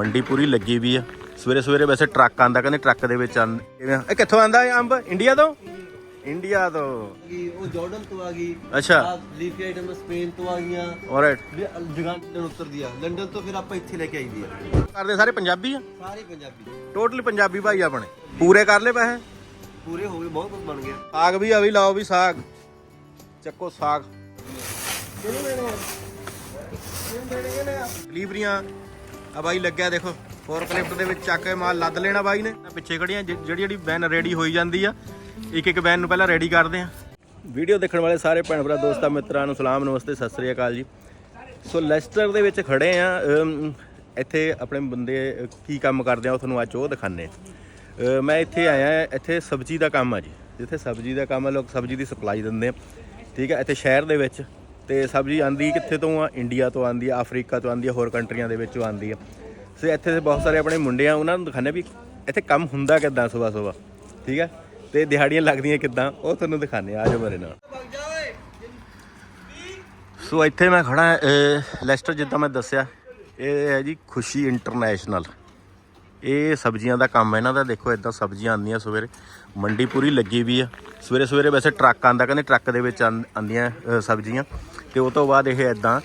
ਮੰਡੀ ਪੂਰੀ ਲੱਗੀ ਵੀ ਆ। ਸਵੇਰੇ ਸਵੇਰੇ ਵੈਸੇ ਟਰੱਕ ਆਂਦਾ ਕਹਿੰਦੇ ਟਰੱਕ ਦੇ ਵਿੱਚ ਆਂ- ਕਿਵੇਂ ਆ? ਇਹ ਕਿੱਥੋਂ ਆਂਦਾ ਇਹ ਅੰਬ? ਇੰਡੀਆ ਤੋਂ? ਇੰਡੀਆ ਤੋਂ। ਉਹ ਜਾਰਡਨ ਤੋਂ ਆ ਗਈ। ਅੱਛਾ। ਲੀਫੀ ਆਈਟਮ ਸਪੇਨ ਤੋਂ ਆ ਗਈਆਂ। ਆਲਰਾਈਟ ਵੀ ਜਗਾਂਟਨ ਉਤਰਦੀ ਆ। ਲੰਡਨ ਤੋਂ ਫਿਰ ਆਪਾਂ ਇੱਥੇ ਲੈ ਕੇ ਆਈ ਦੀ ਆ। ਕਰਦੇ ਸਾਰੇ ਪੰਜਾਬੀ ਆ? ਸਾਰੇ ਪੰਜਾਬੀ। ਟੋਟਲੀ ਪੰਜਾਬੀ ਭਾਈ ਆਪਣੇ। ਪੂਰੇ ਕਰ ਲੈ ਪੈਸੇ? ਪੂਰੇ ਹੋ ਗਏ ਬਹੁਤ ਕੁਝ ਬਣ ਗਿਆ। ਸਾਗ ਵੀ ਆ ਵੀ ਲਾਓ ਵੀ ਸਾਗ। ਚੱਕੋ ਸਾਗ। ਡਿਲੀਵਰੀਆਂ ਆ ਬਾਈ ਲੱਗਿਆ ਦੇਖੋ ਫੋਰਕਲਿਫਟ ਦੇ ਵਿੱਚ ਚੱਕ ਕੇ ਮਾਲ ਲੱਦ ਲੈਣਾ ਬਾਈ ਨੇ। ਪਿੱਛੇ ਖੜੀਆਂ ਜਿ- ਜਿਹੜੀ ਜਿਹੜੀ ਵੈਨ ਰੈਡੀ ਹੋਈ ਜਾਂਦੀ ਆ, ਇੱਕ ਇੱਕ ਵੈਨ ਨੂੰ ਪਹਿਲਾਂ ਰੈਡੀ ਕਰਦੇ ਆ। ਵੀਡੀਓ ਦੇਖਣ ਵਾਲੇ ਸਾਰੇ ਭੈਣ ਭਰਾ, ਦੋਸਤਾਂ, ਮਿੱਤਰਾਂ ਨੂੰ ਸਲਾਮ, ਨਮਸਤੇ, ਸਤਿ ਸ੍ਰੀ ਅਕਾਲ ਜੀ। ਸੋ ਲੈਸਟਰ ਦੇ ਵਿੱਚ ਖੜੇ ਆ ਇੱਥੇ ਆਪਣੇ ਬੰਦੇ ਕੀ ਕੰਮ ਕਰਦੇ ਆ ਉਹ ਤੁਹਾਨੂੰ ਅੱਜ ਉਹ ਦਿਖਾਣੇ ਮੈਂ ਇੱਥੇ ਆਇਆ, ਇੱਥੇ ਸਬਜ਼ੀ ਦਾ ਕੰਮ ਆ ਜੀ। ਜਿੱਥੇ ਸਬਜ਼ੀ ਦਾ ਕੰਮ ਆ, ਲੋਕ ਸਬਜ਼ੀ ਦੀ ਸਪਲਾਈ ਦਿੰਦੇ ਆ। ਠੀਕ ਹੈ ਇੱਥੇ ਸ਼ਹਿਰ ਦੇ ਵਿੱਚ ਤੇ ਸਬਜ਼ੀ ਆਂਦੀ ਕਿੱਥੇ ਤੋਂ ਆ? ਇੰਡੀਆ ਤੋਂ ਆਂਦੀ ਆ ਅਫਰੀਕਾ ਤੋਂ ਆਂਦੀ ਆ, ਹੋਰ ਕੰਟਰੀਆਂ ਦੇ ਵਿੱਚੋਂ ਆਂਦੀ ਆ। ਸੋ ਇੱਥੇ ਦੇ ਬਹੁਤ ਸਾਰੇ ਆਪਣੇ ਮੁੰਡੇ ਆ, ਉਹਨਾਂ ਨੂੰ ਦਿਖਾਣੇ ਵੀ ਇੱਥੇ ਕੰਮ ਹੁੰਦਾ ਕਿੱਦਾਂ ਸਵੇਰ ਸਵੇਰ, ਠੀਕ ਹੈ ਤੇ ਦਿਹਾੜੀਆਂ ਲੱਗਦੀਆਂ ਕਿੱਦਾਂ, ਉਹ ਤੁਹਾਨੂੰ ਦਿਖਾਣੇ ਆ ਜਾਓ ਮੇਰੇ ਨਾਲ। ਸੋ ਇੱਥੇ ਮੈਂ ਖੜਾ ਲੈਸਟਰ ਜਿੱਦਾਂ ਮੈਂ ਦੱਸਿਆ, ਇਹ ਹੈ ਜੀ ਖੁਸ਼ੀ ਇੰਟਰਨੈਸ਼ਨਲ ਇਹ ਸਬਜ਼ੀਆਂ ਦਾ ਕੰਮ ਹੈ ਇਹਨਾਂ ਦਾ। ਦੇਖੋ ਇਦਾਂ ਸਬਜ਼ੀਆਂ ਆਉਂਦੀਆਂ ਸਵੇਰੇ। ਮੰਡੀ ਪੂਰੀ ਲੱਗੀ ਵੀ ਆ। ਸਵੇਰੇ ਸਵੇਰੇ ਵੈਸੇ ਟਰੱਕ ਆਂਦਾ ਕਹਿੰਦੇ ਟਰੱਕ ਦੇ ਵਿੱਚ ਆਂ- ਆਉਂਦੀਆਂ ਸਬਜ਼ੀਆਂ। ਤੇ ਉਹ ਤੋਂ ਬਾਅਦ ਇਹ ਇਦਾਂ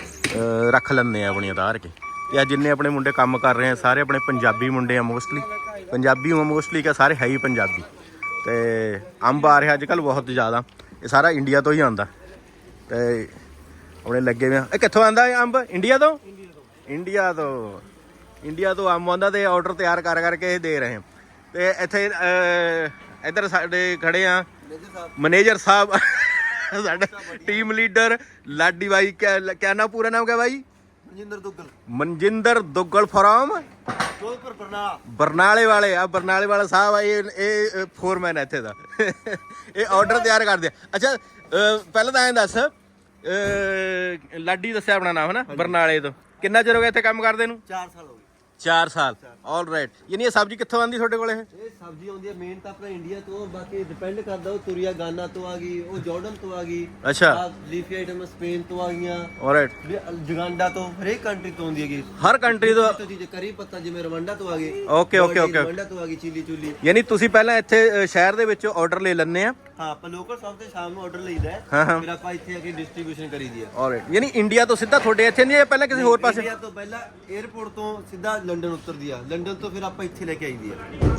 ਰੱਖ ਲੈਂਦੇ ਆ ਆਪਣੀਆਂ ਉਤਾਰ ਕੇ। ਤੇ ਆ ਜਿੰਨੇ ਆਪਣੇ ਮੁੰਡੇ ਕੰਮ ਕਰ ਰਹੇ ਆ, ਸਾਰੇ ਆਪਣੇ ਪੰਜਾਬੀ ਮੁੰਡੇ ਆ ਮੋਸਟਲੀ ਪੰਜਾਬੀ ਹੋ ਮੋਸਟਲੀ ਕਿ ਸਾਰੇ ਹੈ ਹੀ ਪੰਜਾਬੀ। ਤੇ ਅੰਬ ਆ ਰਿਹਾ ਅੱਜ ਕੱਲ ਬਹੁਤ ਜ਼ਿਆਦਾ। ਇਹ ਸਾਰਾ ਇੰਡੀਆ ਤੋਂ ਹੀ ਆਉਂਦਾ। ਤੇ ਆਪਣੇ ਲੱਗੇ ਹੋਏ ਆ। ਇਹ ਕਿੱਥੋਂ ਆਂਦਾ ਅੰਬ? ਇੰਡੀਆ ਤੋਂ? ਇੰਡੀਆ ਤੋਂ। ਇੰਡੀਆ ਤੋਂ ਅੰਬ ਆਉਂਦਾ ਤੇ ਆਰਡਰ ਤਿਆਰ ਕਰ ਕਰਕੇ ਇਹ ਦੇ ਰਹੇ ਤੇ ਇੱਥੇ ਇੱਧਰ ਸਾਡੇ ਖੜੇ ਆ ਮੈਨੇਜਰ ਸਾਹਿਬ ਸਾਡਾ ਟੀਮ ਲੀਡਰ ਲਾਡੀ ਬਾਈ ਕਿਆ ਨਾਮ ਪੂਰਾ ਨਾਮ ਕਿਆ ਬਾਈ? ਮਨਜਿੰਦਰ ਦੁੱਗਲ। ਮਨਜਿੰਦਰ ਦੁੱਗਲ ਫਰਾਮ ਜੋਧਪੁਰ ਬਰਨਾਲਾ। ਬਰਨਾਲੇ ਵਾਲੇ ਆ ਬਰਨਾਲੇ ਵਾਲਾ ਸਾਹਿਬ ਆ ਇਹ ਇਹ ਫੋਰਮੈਨ ਇੱਥੇ ਦਾ। ਇਹ ਆਰਡਰ ਤਿਆਰ ਕਰਦੇ ਆ। ਅੱਛਾ ਪਹਿਲਾਂ ਤਾਂ ਐਂ ਦੱਸ ਲਾਡੀ ਦੱਸਿਆ ਆਪਣਾ ਨਾਮ ਹੈ ਨਾ ਬਰਨਾਲੇ ਤੋਂ। ਕਿੰਨਾ ਚਿਰ ਹੋ ਗਿਆ ਇੱਥੇ ਕੰਮ ਕਰਦੇ ਨੂੰ? 4 ਸਾਲ ਹੋ ਗਏ। 4 ਸਾਲ। ਆਲ ਰਾਈਟ ਯਾਨੀ ਇਹ ਸਬਜ਼ੀ ਕਿੱਥੋਂ ਆਂਦੀ ਤੁਹਾਡੇ ਕੋਲ? ਇਹ ਇਹ ਸਬਜ਼ੀ ਆਉਂਦੀ ਹੈ ਮੇਨ ਤਾਂ ਆਪਣਾ ਇੰਡੀਆ ਤੋਂ ਬਾਕੀ ਡਿਪੈਂਡ ਕਰਦਾ ਉਹ ਤੁਰੀਆ ਗਾਨਾ ਤੋਂ ਆ ਗਈ ਉਹ ਜਾਰਡਨ ਤੋਂ ਆ ਗਈ। ਅੱਛਾ। ਲੀਫੀ ਆਈਟਮ ਸਪੇਨ ਤੋਂ ਆ ਗਈਆਂ। ਆਲ ਰਾਈਟ ਜਗਾਂਡਾ ਤੋਂ ਹਰੇਕ ਕੰਟਰੀ ਤੋਂ ਆਉਂਦੀ ਹੈਗੀ। ਹਰ ਕੰਟਰੀ ਤੋਂ ਤੋਂ ਚੀਜ਼ ਕਰੀ ਪੱਤਾ ਜਿਵੇਂ ਰਵੰਡਾ ਤੋਂ ਆ ਗਈ। Okay, okay, okay. ਰਵੰਡਾ ਤੋਂ ਆ ਗਈ ਚਿੱਲੀ ਚੁੱਲੀ। ਯਾਨੀ ਤੁਸੀਂ ਪਹਿਲਾਂ ਇੱਥੇ ਸ਼ਹਿਰ ਦੇ ਵਿੱਚ ਆਰਡਰ ਲੈ ਲੈਂਦੇ ਆ। ਹਾਂ ਆਪਾਂ ਲੋਕਲ ਸ਼ਾਪ ਤੇ ਸ਼ਾਮ ਨੂੰ ਆਰਡਰ ਲਈਦਾ ਹੈ। ਹਾਂ, ਹਾਂ। ਫਿਰ ਆਪਾਂ ਇੱਥੇ ਆ ਕੇ ਡਿਸਟ੍ਰੀਬਿਊਸ਼ਨ ਕਰੀਦੀ ਹੈ। ਆਲ ਰਾਈਟ ਯਾਨੀ ਇੰਡੀਆ ਤੋਂ ਸਿੱਧਾ ਤੁਹਾਡੇ ਇੱਥੇ ਨਹੀਂ ਇਹ ਪਹਿਲਾਂ ਕਿਸੇ ਹੋਰ ਪਾਸੇ? ਇੰਡੀਆ ਤੋਂ ਪਹਿਲਾਂ 에어ਪੋਰਟ ਤੋਂ ਸਿੱਧਾ ਲੰਡਨ ਉਤਰਦੀ ਆ। ਲੰਡਨ ਤੋਂ ਫਿਰ ਆਪਾਂ ਇੱਥੇ ਲੈ ਕੇ ਆਈਦੀ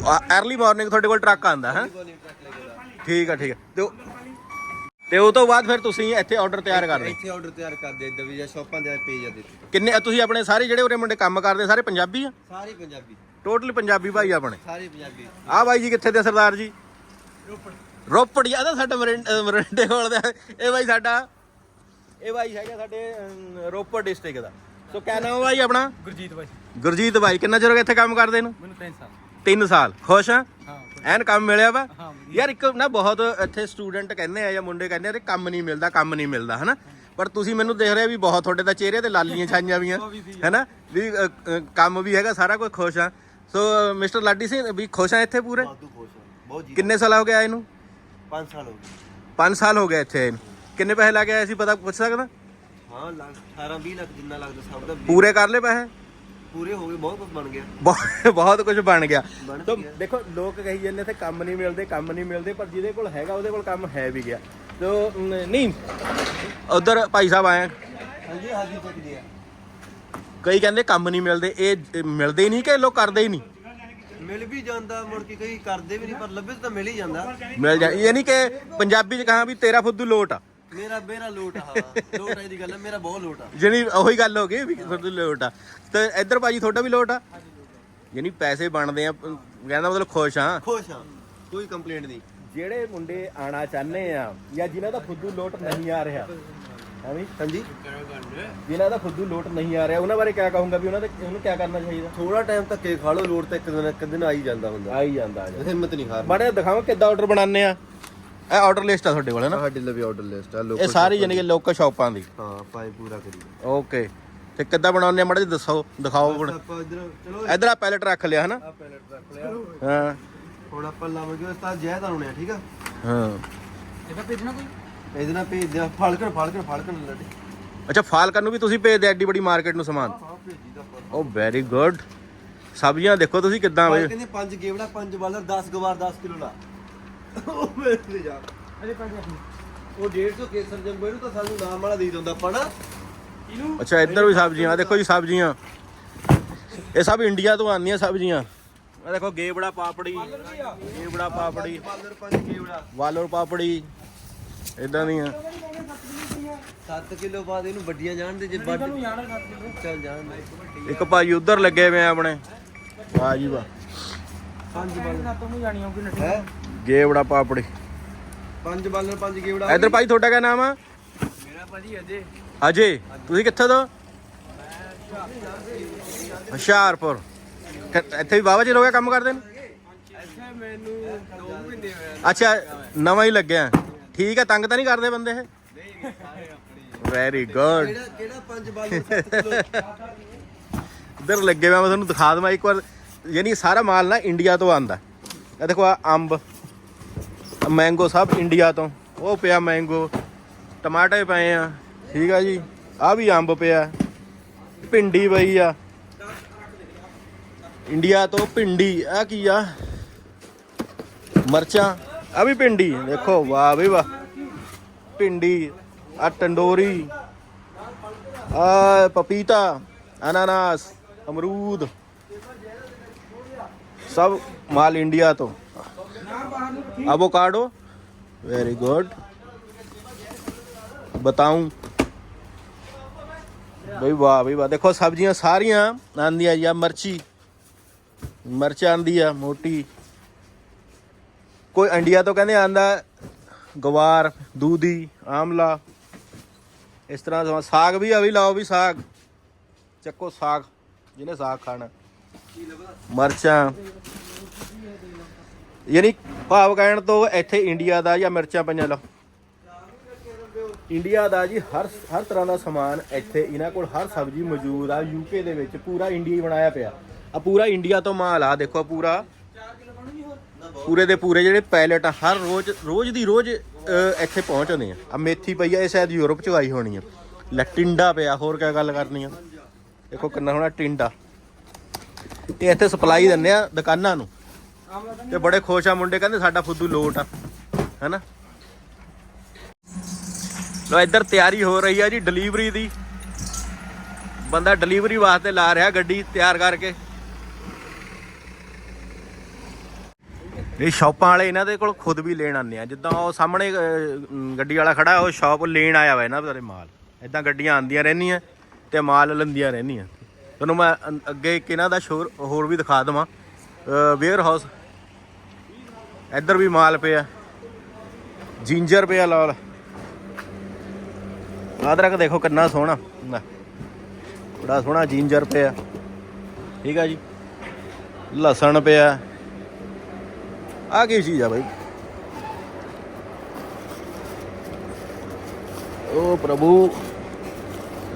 ਆ ਅਰਲੀ ਮਾਰਨਿੰਗ ਤੁਹਾਡੇ ਕੋਲ ਟਰੱਕ ਆਂਦਾ ਹੈ? ਟਰੱਕ ਲੈ ਕੇ ਆਉਂਦਾ। ਠੀਕ ਆ ਠੀਕ ਆ। ਤੇ ਉਹ- ਤੇ ਉਹ ਤੋਂ ਬਾਅਦ ਫਿਰ ਤੁਸੀਂ ਇੱਥੇ ਆਰਡਰ ਤਿਆਰ ਕਰਦੇ। ਇੱਥੇ ਆਰਡਰ ਤਿਆਰ ਕਰਦੇ ਇਦਾਂ ਵੀ ਜਾਂ ਸ਼ਾਪਾਂ ਦੇ ਪੇਜ ਆ ਦਿੱਤੇ ਕਿੰਨੇ ਤੁਸੀਂ ਆਪਣੇ ਸਾਰੇ ਜਿਹੜੇ ਉਰੇ ਮੁੰਡੇ ਕੰਮ ਕਰਦੇ ਸਾਰੇ ਪੰਜਾਬੀ ਆ? ਸਾਰੇ ਪੰਜਾਬੀ। ਟੋਟਲੀ ਪੰਜਾਬੀ ਭਾਈ ਆਪਣੇ। ਸਾਰੇ ਪੰਜਾਬੀ। ਆ ਬਾਈ ਜੀ ਕਿੱਥੇ ਦੇ ਸਰਦਾਰ ਜੀ? ਰੋਪੜ। ਆ ਤਾਂ ਸਾਡਾ ਮਰਿੰਡੇ ਕੋਲ ਦਾ। ਇਹ ਬਾਈ ਸਾਡਾ ਇਹ ਬਾਈ ਹੈਗਾ ਸਾਡੇ ਅਮ, ਰੋਪੜ ਡਿਸਟ੍ਰਿਕਟ ਦਾ। ਸੋ ਕਿਆ ਨਾਮ ਹੈ ਬਾਈ ਆਪਣਾ? ਗੁਰਜੀਤ ਬਾਈ। ਗੁਰਜੀਤ ਬਾਈ ਕਿੰਨਾ ਚਿਰ ਹੋ ਗਿਆ ਇੱਥੇ ਕੰਮ ਕਰਦੇ ਨੂੰ? ਮੈਨੂੰ 3 ਸਾਲ। 3 ਸਾਲ। ਖੁਸ਼ ਆ? ਹਾਂ ਐਨ ਕੰਮ ਮਿਲਿਆ ਵਾ? ਹਾਂ ਯਾਰ ਇੱਕ ਨਾ ਬਹੁਤ ਇੱਥੇ ਸਟੂਡੈਂਟ ਕਹਿੰਦੇ ਆ ਜਾਂ ਮੁੰਡੇ ਕਹਿੰਦੇ ਆ ਕਿ ਕੰਮ ਨਹੀਂ ਮਿਲਦਾ ਕੰਮ ਨਹੀਂ ਮਿਲਦਾ ਹਨਾ? ਪਰ ਤੁਸੀਂ ਮੈਨੂੰ ਦੇਖ ਰਹੇ ਵੀ ਬਹੁਤ ਤੁਹਾਡੇ ਦਾ ਚਿਹਰੇ ਤੇ ਲਾਲੀਆਂ ਛਾਈਆਂ ਵੀਆਂ ਹੈਨਾ? ਵੀ ਅ, ਅ, ਕੰਮ ਵੀ ਹੈਗਾ ਸਾਰਾ ਕੁਝ ਖੁਸ਼ ਆ। ਸੋ ਮਿਸਟਰ ਲਾਡੀ ਸਿੰਘ ਵੀ ਖੁਸ਼ ਆ ਇੱਥੇ ਪੂਰੇ? ਬਾਦੂ ਖੁਸ਼ ਆ। ਬਹੁਤ ਜੀ ਕਿੰਨੇ ਸਾਲ ਹੋ ਗਏ ਆਏ ਨੂੰ? 5 ਸਾਲ ਹੋ ਗਏ। 5 ਸਾਲ ਹੋ ਗਏ ਇੱਥੇ ਕਿੰਨੇ ਪੈਸੇ ਲਾ ਕੇ ਆਏ ਸੀ ਪਤਾ ਪੁੱਛ ਸਕਦਾ? ਹਾਂ ਲੱਖ 18 20 ਲੱਖ ਜਿੰਨਾ ਲੱਗਦਾ ਸਭ ਦਾ। ਪੂਰੇ ਕਰ ਲਏ ਪੈਸੇ? ਪੂਰੇ ਹੋ ਗਏ ਬਹੁਤ ਕੁਝ ਬਣ ਗਿਆ। ਬਹੁਤ ਬਹੁਤ ਕੁਝ ਬਣ ਗਿਆ। ਬਣ ਤਾਂ ਗਿਆ। ਦੇਖੋ ਲੋਕ ਕਹੀ ਜਾਂਦੇ ਇੱਥੇ ਕੰਮ ਨਹੀਂ ਮਿਲਦੇ ਕੰਮ ਨਹੀਂ ਮਿਲਦੇ ਪਰ ਜਿਹਦੇ ਕੋਲ ਹੈਗਾ ਉਹਦੇ ਕੋਲ ਕੰਮ ਹੈ ਵੀ ਗਿਆ। ਤੋ ਮ, ਨਹੀਂ। ਉਧਰ ਭਾਈ ਸਾਹਿਬ ਆਏ ਆ। ਹਾਂਜੀ ਹਾਜੀ ਤੱਕ ਦੀ ਆ। ਕਈ ਕਹਿੰਦੇ ਕੰਮ ਨਹੀਂ ਮਿਲਦੇ ਇਹ ਇਹ ਮਿਲਦੇ ਹੀ ਨਹੀਂ ਕਿ ਲੋਕ ਕਰਦੇ ਹੀ ਨਹੀਂ? ਮਿਲ ਵੀ ਜਾਂਦਾ ਮੁੜ ਕੇ ਕਈ ਕਰਦੇ ਵੀ ਨਹੀਂ ਪਰ ਲੱਭੇ ਤਾਂ ਮਿਲ ਹੀ ਜਾਂਦਾ। ਮਿਲ ਜਾ ਇਹ ਨਹੀਂ ਕਿ ਪੰਜਾਬੀ ਚ ਕਹਾਂ ਵੀ ਤੇਰਾ ਫੁੱਦੂ ਲੋਟ ਆ। ਮੇਰਾ ਮੇਰਾ ਲੋਟ ਆ ਹਾਂ। ਲੋਟ ਆ ਦੀ ਗੱਲ ਆ, ਮੇਰਾ ਬਹੁਤ ਲੋਟ ਆ। ਜਿਹੜੀ ਉਹੀ ਗੱਲ ਹੋ ਗਈ ਵੀ ਫੁੱਦੂ ਲੋਟ ਆ। ਤੇ ਇੱਧਰ ਭਾਜੀ ਤੁਹਾਡਾ ਵੀ ਲੋਟ ਆ? ਯਾਨੀ ਪੈਸੇ ਬਣਦੇ ਆ ਕਹਿੰਦਾ ਮਤਲਬ ਖੁਸ਼ ਆ। ਖੁਸ਼ ਆ ਕੋਈ ਕੰਪਲੇਂਟ ਨਹੀਂ। ਜਿਹੜੇ ਮੁੰਡੇ ਆਣਾ ਚਾਹੁੰਦੇ ਆ ਜਾਂ ਜਿਨ੍ਹਾਂ ਦਾ ਫੁੱਦੂ ਲੋਟ ਨਹੀਂ ਆ ਰਿਹਾ ਹਾਂਜੀ? ਜਿਨ੍ਹਾਂ ਦਾ ਫੁੱਦੂ ਲੋਟ ਨਹੀਂ ਆ ਰਿਹਾ। ਉਹਨਾਂ ਬਾਰੇ ਕਿਆ ਕਹੂੰਗਾ ਵੀ ਉਹਨਾਂ ਦੇ ਉਹਨੂੰ ਕਿਆ ਕਰਨਾ ਚਾਹੀਦਾ? ਥੋੜਾ ਟਾਈਮ ਧੱਕੇ ਖਾ ਲਓ ਲੋਟ ਤਾਂ ਇੱਕ ਦਿਨ ਇੱਕ ਦਿਨ ਆ ਹੀ ਜਾਂਦਾ ਹੁੰਦਾ। ਆ ਹੀ ਜਾਂਦਾ ਆ ਹਿੰਮਤ ਨਹੀਂ ਹਾਰ ਮਾੜੇ ਦਿਖਾਵਾਂ ਕਿੱਦਾਂ ਆਰਡਰ ਬਣਾਉਂਦੇ ਆ। ਇਹ ਆਰਡਰ ਲਿਸਟ ਆ ਤੁਹਾਡੇ ਕੋਲ ਹੈ ਨਾ? ਸਾਡੀ ਲਵੀ ਆਰਡਰ ਲਿਸਟ ਆ ਇਹ ਸਾਰੀ ਯਾਨੀ ਕਿ ਲੋਕਲ ਸ਼ਾਪਾਂ ਦੀ। ਹਾਂ ਪਾਈ ਪੂਰਾ ਕਰੀ। ਓਕੇ ਤੇ ਕਿੱਦਾਂ ਬਣਾਉਂਦੇ ਆ ਮਾੜਾ ਜਿਹਾ ਦੱਸੋ ਦਿਖਾਓ ਬਣ ਆਪਾਂ ਇਧਰ ਚਲੋ ਇਧਰ ਆ ਪੈਲਟ ਰੱਖ ਲਿਆ ਹਨਾ ਆ ਪੈਲਟ ਰੱਖ ਲਿਆ। ਹਾਂ। ਹੁਣ ਆਪਾਂ ਲਾਵਾਂਗੇ ਉਸਤਾਦ ਜੈ ਤਾਂ ਹੋਣੇ ਆ ਠੀਕ ਆ? ਹਾਂ। ਇਹਦਾ ਭੇਜਣਾ ਕੋਈ? ਇਹਦੇ ਨਾਲ ਭੇਜ ਦਿਆ ਫਾਲਕਣ ਫਾਲਕਣ ਫਾਲਕਣ ਲੱਡੇ। ਅੱਛਾ ਫਾਲਕਨ ਨੂੰ ਵੀ ਤੁਸੀਂ ਭੇਜਦੇ ਐਡੀ ਬੜੀ ਮਾਰਕੀਟ ਨੂੰ ਸਮਾਨ? ਹਾਂ ਭੇਜੀ ਦਾ ਆਪਾਂ ਓ ਵੈਰੀ ਗੁੱਡ ਸਬਜ਼ੀਆਂ ਦੇਖੋ ਤੁਸੀਂ ਕਿੱਦਾਂ ਬਈ ਕਹਿੰਦੇ ਪੰਜ ਗੇਵੜਾ ਪੰਜ ਬਾਲਰ 10 ਗਵਾਰ 10 ਕਿਲੋ ਲਾ। ਉਹ ਮੇਰੇ ਤੇ ਜਾ। ਅਰੇ ਪੰਜ ਉਹ 150 ਕੇਸਰ ਜੰਬੇ ਨੂੰ ਤਾਂ ਸਾਨੂੰ ਨਾਮ ਵਾਲਾ ਦੇ ਦਿੰਦਾ ਪਣਾ ਇਹਨੂੰ ਅੱਛਾ ਇੱਧਰ ਵੀ ਸਬਜ਼ੀਆਂ ਆਹ ਦੇਖੋ ਜੀ ਸਬਜ਼ੀਆਂ। ਇਹ ਸਭ ਇੰਡੀਆ ਤੋਂ ਆਉਂਦੀਆਂ ਸਬਜ਼ੀਆਂ। ਆ ਦੇਖੋ ਗੇਵੜਾ ਪਾਪੜੀ ਗੇਵੜਾ ਪਾਪੜੀ। ਬਾਲਰ ਪੰਜ ਗੇਵੜਾ। ਵਾਲੋਰ ਪਾਪੜੀ। ਇਦਾਂ ਦੀਆਂ। 7 ਕਿਲੋ ਬਾਅਦ ਇਹਨੂੰ ਵੱਡੀਆਂ ਜਾਣ ਦੇ ਜੇ ਵੱਡ ਚੱਲ ਜਾਣ ਦੇ। ਇੱਕ ਭਾਈ ਉਧਰ ਲੱਗੇ ਹੋਏ ਆ ਆਪਣੇ। ਵਾਹ ਜੀ ਵਾਹ। ਪੰਜ ਨਾ ਤੁਹਾਨੂੰ ਜਾਣੀ ਹੋਊਗੀ ਨੱਠੀ। ਗੇਵੜਾ ਪਾਪੜੀ। ਪੰਜ ਬਾਲਰ ਪੰਜ ਗੇਵੜਾ। ਇੱਧਰ ਭਾਈ ਤੁਹਾਡਾ ਕੀ ਨਾਮ ਆ? ਮੇਰਾ ਭਾਜੀ ਅਜੇ। ਅਜੇ? ਤੁਸੀਂ ਕਿੱਥੇ ਤੋਂ? ਹੁਸ਼ਿਆਰਪੁਰ। ਇੱਥੇ ਵੀ ਬਾਬਾ ਜੀ ਲੋਗਾ ਕੰਮ ਕਰਦੇ ਨੇ? ਅੱਛਾ ਮੈਨੂੰ 2 ਮਹੀਨੇ ਹੋਏ ਅੱਛਾ ਨਵਾਂ ਹੀ ਲੱਗਿਆ। ਠੀਕ ਹੈ ਤੰਗ ਤਾਂ ਨਹੀਂ ਕਰਦੇ ਬੰਦੇ ਇਹ? ਵੈਰੀ ਗੁੱਡ ਕਿਹੜਾ ਕਿਹੜਾ ਪੰਜ ਬਾਲਰ 7 ਕਿਲੋ? ਇੱਧਰ ਲੱਗੇ ਹੋਏ ਆ, ਮੈਂ ਤੁਹਾਨੂੰ ਦਿਖਾ ਦਵਾਂ ਇੱਕ ਵਾਰ। ਯਾਨੀ ਸਾਰਾ ਮਾਲ ਨਾ ਇੰਡੀਆ ਤੋਂ ਆਂਦਾ ਇਹ ਦੇਖੋ ਆ ਅੰਬ ਮੈਂਗੋ ਸਭ ਇੰਡੀਆ ਤੋਂ। ਉਹ ਪਿਆ ਮੈਂਗੋ ਟਮਾਟਰ ਪਏ ਆ ਠੀਕ ਆ ਜੀ। ਆ ਵੀ ਅੰਬ ਪਿਆ। ਭਿੰਡੀ ਪਈ ਆ। ਇੰਡੀਆ ਤੋਂ ਭਿੰਡੀ ਆ ਕੀ ਆ? ਮਰਚਾਂ। ਆ ਵੀ ਭਿੰਡੀ ਦੇਖੋ ਵਾਹ ਵੀ ਵਾਹ ਭਿੰਡੀ ਆ ਟੰਡੋਰੀ ਆ ਪਪੀਤਾ ਅਨਾਨਾਸ ਅਮਰੂਦ ਸਭ ਮਾਲ ਇੰਡੀਆ ਤੋਂ एवोकाडो वेरी गुड बताऊं ਬਈ ਵਾਹ ਬਈ ਵਾਹ ਦੇਖੋ ਸਬਜ਼ੀਆਂ ਸਾਰੀਆਂ ਆਂਦੀਆਂ ਜਾਂ ਮਰਚੀ ਮਿਰਚ ਆਂਦੀ ਆ ਮੋਟੀ ਕੋਈ ਇੰਡੀਆ ਤੋਂ ਕਹਿੰਦੇ ਆਂਦਾ, ਗਵਾਰ, ਦੂਦੀ, ਆਮਲਾ, ਇਸ ਤਰ੍ਹਾਂ ਦਾ ਸਾਗ ਵੀ ਆ ਵੀ ਲਾਓ ਵੀ ਸਾਗ। ਚੱਕੋ ਸਾਗ, ਜਿਹਨੇ ਸਾਗ ਖਾਣਾ। ਮਰਚਾਂ। ਯਾਨੀ ਭਾਵ ਕਹਿਣ ਤੋਂ ਇੱਥੇ ਇੰਡੀਆ ਦਾ ਜਾਂ ਮਿਰਚਾਂ ਪਈਆਂ ਲਓ। ਇੰਡੀਆ ਦਾ ਜੀ ਹਰ ਹਰ ਤਰ੍ਹਾਂ ਦਾ ਸਮਾਨ ਇੱਥੇ, ਇਹਨਾਂ ਕੋਲ ਹਰ ਸਬਜ਼ੀ ਮੌਜੂਦ ਆ ਯੂਕੇ ਦੇ ਵਿੱਚ ਪੂਰਾ ਇੰਡੀਆ ਹੀ ਬਣਾਇਆ ਪਿਆ। ਆ ਪੂਰਾ ਇੰਡੀਆ ਤੋਂ ਮਾਲ ਆ, ਦੇਖੋ ਪੂਰਾ। ਪੂਰੇ ਦੇ ਪੂਰੇ ਜਿਹੜੇ ਪਾਇਲਟ ਆ, ਹਰ ਰੋਜ਼ ਰੋਜ਼ ਦੀ ਰੋਜ਼ ਇੱਥੇ ਪਹੁੰਚਦੇ ਆ। ਆ ਮੇਥੀ ਪਈ ਆ, ਇਹ ਸ਼ਾਇਦ ਯੂਰਪ ਚ ਆਈ ਹੋਣੀ ਆ। ਲੈ, ਟਿੰਡਾ ਪਿਆ, ਹੋਰ ਕਿਆ ਗੱਲ ਕਰਨੀ ਆ? ਦੇਖੋ ਕਿੰਨਾ ਹੋਣਾ ਟਿੰਡਾ। ਇਹ ਇੱਥੇ ਸਪਲਾਈ ਦਿੰਦੇ ਆ ਦੁਕਾਨਾਂ ਨੂੰ। ਤੇ ਬੜੇ ਖੁਸ਼ ਆ ਮੁੰਡੇ, ਕਹਿੰਦੇ ਸਾਡਾ ਫੁੱਦੂ ਲੋਟ ਆ। ਹੈਨਾ? ਲੋ ਇੱਧਰ ਤਿਆਰੀ ਹੋ ਰਹੀ ਆ ਜੀ, ਡਿਲੀਵਰੀ ਦੀ। ਬੰਦਾ ਡਿਲੀਵਰੀ ਵਾਸਤੇ ਲਾ ਰਿਹਾ ਗੱਡੀ ਤਿਆਰ ਕਰਕੇ। ਇਹ ਸ਼ਾਪਾਂ ਵਾਲੇ ਇਹਨਾਂ ਦੇ ਕੋਲ ਖੁਦ ਵੀ ਲੈਣ ਆਉਂਦੇ ਆ। ਜਿੱਦਾਂ ਉਹ ਸਾਹਮਣੇ ਗੱਡੀ ਵਾਲਾ ਖੜਾ, ਉਹ ਸ਼ਾਪ ਲੈਣ ਆਇਆ ਵਾ ਇਹਨਾਂ ਬਾਰੇ ਮਾਲ। ਇਦਾਂ ਗੱਡੀਆਂ ਆਉਂਦੀਆਂ ਰਹਿੰਦੀਆਂ ਤੇ ਮਾਲ ਲੰਦੀਆਂ ਰਹਿੰਦੀਆਂ। ਤੁਹਾਨੂੰ ਮੈਂ ਅੱਗੇ ਇੱਕ ਇਹਨਾਂ ਦਾ ਸ਼ੋਰ, ਹੋਰ ਵੀ ਦਿਖਾ ਦਵਾਂ। ਵੇਅਰ ਹਾਊਸ ਇੱਧਰ ਵੀ ਮਾਲ ਪਿਆ। ਜਿੰਜਰ ਪਿਆ ਲਾਲ। ਅਦਰਕ ਦੇਖੋ ਕਿੰਨਾ ਸੋਹਣਾ। ਬੜਾ ਸੋਹਣਾ ਜਿੰਜਰ ਪਿਆ। ਠੀਕ ਆ ਜੀ। ਲਸਣ ਪਿਆ। ਆ ਕੀ ਚੀਜ਼ ਆ ਬਾਈ? ਓ ਪ੍ਰਭੂ,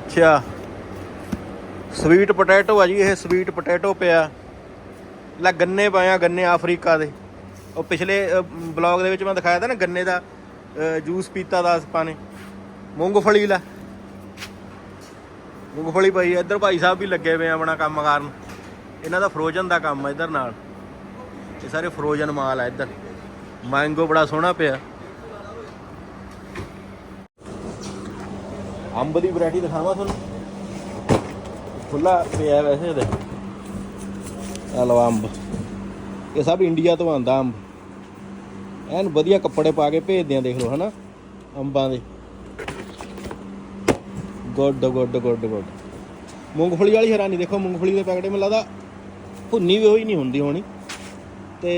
ਅੱਛਾ। ਸਵੀਟ ਪੋਟੈਟੋ ਆ ਜੀ, ਇਹ ਸਵੀਟ ਪੋਟੈਟੋ ਪਿਆ। ਲੈ ਗੰਨੇ ਪਾਇਆ ਗੰਨੇ ਅਫਰੀਕਾ ਦੇ। ਉਹ ਪਿਛਲੇ ਬਲੌਗ ਦੇ ਵਿੱਚ ਮੈਂ ਦਿਖਾਇਆ ਤਾ ਨਾ, ਗੰਨੇ ਦਾ ਜੂਸ ਪੀਤਾ ਦਾ ਆਪਾਂ ਨੇ। ਮੂੰਗਫਲੀ ਲੈ। ਮੂੰਗਫਲੀ ਪਈ ਇੱਧਰ ਭਾਈ ਸਾਹਿਬ ਵੀ ਲੱਗੇ ਹੋਏ ਆ ਆਪਣਾ ਕੰਮ ਕਰਨ। ਇਹਨਾਂ ਦਾ ਫਰੋਜ਼ਨ ਦਾ ਕੰਮ ਆ ਇੱਧਰ ਨਾਲ। ਇਹ ਸਾਰੇ ਫਰੋਜ਼ਨ ਮਾਲ ਆ ਇੱਧਰ। ਮੈਂਗੋ ਬੜਾ ਸੋਹਣਾ ਪਿਆ। ਅੰਬ ਦੀ ਵੈਰਾਈਟੀ ਦਿਖਾਵਾਂ ਤੁਹਾਨੂੰ। ਖੁੱਲਾ ਪਿਆ ਵੈਸੇ ਇਹਦੇ। ਆ ਲਓ ਅੰਬ। ਇਹ ਸਭ ਇੰਡੀਆ ਤੋਂ ਆਂਦਾ ਅੰਬ। ਐਨ ਵਧੀਆ ਕੱਪੜੇ ਪਾ ਕੇ ਭੇਜਦੇ ਆ, ਦੇਖ ਲਓ, ਹਨਾ? ਅੰਬਾਂ ਦੇ। ਗੁੱਡ ਗੁੱਡ ਗੁੱਡ ਗੁੱਡ ਮੂੰਗਫਲੀ ਵਾਲੀ ਹੈਰਾਨੀ ਦੇਖੋ, ਮੂੰਗਫਲੀ ਦੇ ਪੈਕਟ ਮੈਨੂੰ ਲੱਗਦਾ ਭੁੰਨੀ ਵੀ ਹੋਈ ਨਹੀਂ ਹੁੰਦੀ ਹੋਣੀ। ਤੇ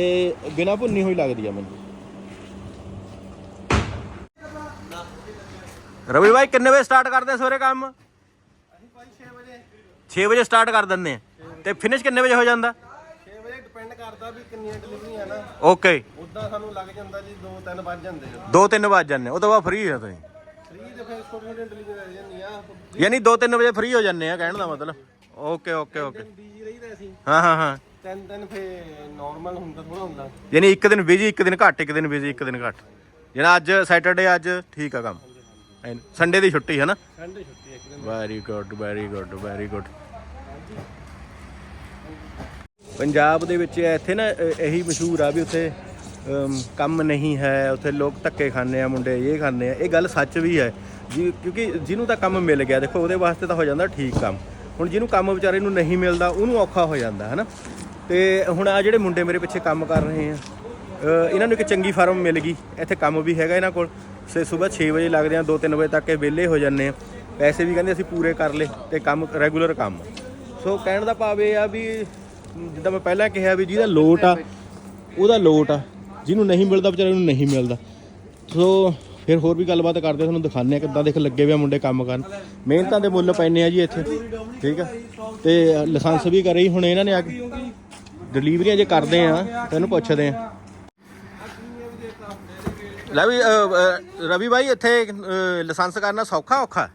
ਬਿਨਾ ਭੁੰਨੀ ਹੋਈ ਲੱਗਦੀ ਆ ਮੈਨੂੰ। ਰਵੀ ਭਾਈ ਕਿੰਨੇ ਵਜੇ ਸਟਾਰਟ ਕਰਦੇ ਆ ਸਵੇਰੇ ਕੰਮ? ਅਸੀਂ ਭਾਈ 6 ਵਜੇ 6 ਵਜੇ ਸਟਾਰਟ ਕਰ ਦਿੰਦੇ ਆ। ਤੇ ਫਿਨਿਸ਼ ਕਿੰਨੇ ਵਜੇ ਹੋ ਜਾਂਦਾ? 6 ਵਜੇ ਡਿਪੈਂਡ ਕਰਦਾ ਵੀ ਕਿੰਨੀਆਂ ਡਿਲੀਵਰੀਆਂ ਨਾ। ਓਕੇ ਉਦਾਂ ਸਾਨੂੰ ਲੱਗ ਜਾਂਦਾ ਜੀ 2-3 ਵੱਜ ਜਾਂਦੇ ਆ। 2-3 ਵਜ ਜਾਂਦੇ ਉਹ ਤੋਂ ਬਾਅਦ ਫ੍ਰੀ ਹੋ ਤੁਸੀਂ। ਫ੍ਰੀ ਤੇ ਫਿਰ ਛੋਟੀ ਛੋਟੀ ਡਿਲੀਵਰੀ ਆ ਜਾਂਦੀ ਆ। ਯਾਨੀ 2-3 ਵਜੇ ਫ੍ਰੀ ਹੋ ਜਾਂਦੇ ਆ ਕਹਿਣ ਦਾ ਮਤਲਬ। ਓਕੇ ਓਕੇ ਓਕੇ ਬੀਜੀ ਰਹੀਦਾ ਅਸੀਂ ਹਾਂ ਹਾਂ ਹਾਂ। ਤਿੰਨ ਦਿਨ ਫੇ ਨਾਰਮਲ ਹੁੰਦਾ ਥੋੜਾ ਹੁੰਦਾ। ਯਾਨੀ ਇੱਕ ਦਿਨ ਬਿਜ਼ੀ ਇੱਕ ਦਿਨ ਘੱਟ ਇੱਕ ਦਿਨ ਬਿਜ਼ੀ ਇੱਕ ਦਿਨ ਘੱਟ। ਜਿਹੜਾ ਅੱਜ ਸੈਟਰਡੇ ਅੱਜ ਠੀਕ ਆ ਕੰਮ। ਸੰਡੇ ਦੀ ਛੁੱਟੀ ਹੈ ਨਾ? ਸੰਡੇ ਛੁੱਟੀ ਇੱਕ ਦਿਨ very good very good very good Punjab ਦੇ ਵਿੱਚ ਇੱਥੇ ਨਾ ਇਹੀ ਮਸ਼ਹੂਰ ਆ ਵੀ ਉੱਥੇ ਕੰਮ ਨਹੀਂ ਹੈ ਉੱਥੇ ਲੋਕ ਧੱਕੇ ਖਾਂਦੇ ਆ ਮੁੰਡੇ ਇਹ ਖਾਂਦੇ ਆ। ਇਹ ਗੱਲ ਸੱਚ ਵੀ ਹੈ। ਜੀ ਕਿਉਂਕਿ ਜਿਹਨੂੰ ਤਾਂ ਕੰਮ ਮਿਲ ਗਿਆ ਦੇਖੋ ਉਹਦੇ ਵਾਸਤੇ ਤਾਂ ਹੋ ਜਾਂਦਾ ਠੀਕ ਕੰਮ। ਹੁਣ ਜਿਹਨੂੰ ਕੰਮ ਵਿਚਾਰੇ ਨੂੰ ਨਹੀਂ ਮਿਲਦਾ ਉਹਨੂੰ ਔਖਾ ਹੋ ਜਾਂਦਾ ਹੈ ਨਾ ਤੇ ਹੁਣ ਆ ਜਿਹੜੇ ਮੁੰਡੇ ਮੇਰੇ ਪਿੱਛੇ ਕੰਮ ਕਰ ਰਹੇ ਆ ਇਹਨਾਂ ਨੂੰ ਇੱਕ ਚੰਗੀ ਫਾਰਮ ਮਿਲ ਗਈ। ਇੱਥੇ ਕੰਮ ਵੀ ਹੈਗਾ ਇਹਨਾਂ ਕੋਲ। ਸੇ ਸਵੇਰ 6 ਵਜੇ ਲੱਗਦੇ ਆ 2-3 ਵਜੇ ਤੱਕ ਇਹ ਵਿਹਲੇ ਹੋ ਜਾਂਦੇ ਆ। ਪੈਸੇ ਵੀ ਕਹਿੰਦੇ ਅਸੀਂ ਪੂਰੇ ਕਰ ਲਏ ਤੇ ਕੰਮ, ਰੈਗੂਲਰ ਕੰਮ। ਸੋ ਕਹਿਣ ਦਾ ਭਾਵ ਇਹ ਆ ਵੀ, ਜਿੱਦਾਂ ਮੈਂ ਪਹਿਲਾਂ ਕਿਹਾ ਵੀ ਜਿਹਦਾ ਲੋਟ ਆ, ਉਹਦਾ ਲੋਟ ਆ। ਜਿਹਨੂੰ ਨਹੀਂ ਮਿਲਦਾ ਵਿਚਾਰੇ ਨੂੰ ਨਹੀਂ ਮਿਲਦਾ। ਸੋ ਫਿਰ ਹੋਰ ਵੀ ਗੱਲਬਾਤ ਕਰਦੇ ਤੁਹਾਨੂੰ ਦਿਖਾਉਂਦੇ ਆ ਕਿੱਦਾਂ ਦੇਖ ਲੱਗੇ ਹੋਏ ਆ ਮੁੰਡੇ ਕੰਮ ਕਰਨ। ਮਿਹਨਤਾਂ ਦੇ ਮੁੱਲ ਪੈਣੇ ਆ ਜੀ ਇੱਥੇ, ਠੀਕ ਆ। ਤੇ ਲਾਇਸੈਂਸ ਵੀ ਕਰੇ, ਹੁਣ ਇਹਨਾਂ ਨੇ ਆ ਕੇ ਡਿਲੀਵਰੀਆਂ ਜੇ ਕਰਦੇ ਆ ਤੈਨੂੰ ਪੁੱਛਦੇ ਆ। ਲੈ ਵੀ ਰਵੀ ਭਾਈ ਇੱਥੇ ਲਾਇਸੈਂਸ ਕਰਨਾ ਸੌਖਾ ਔਖਾ?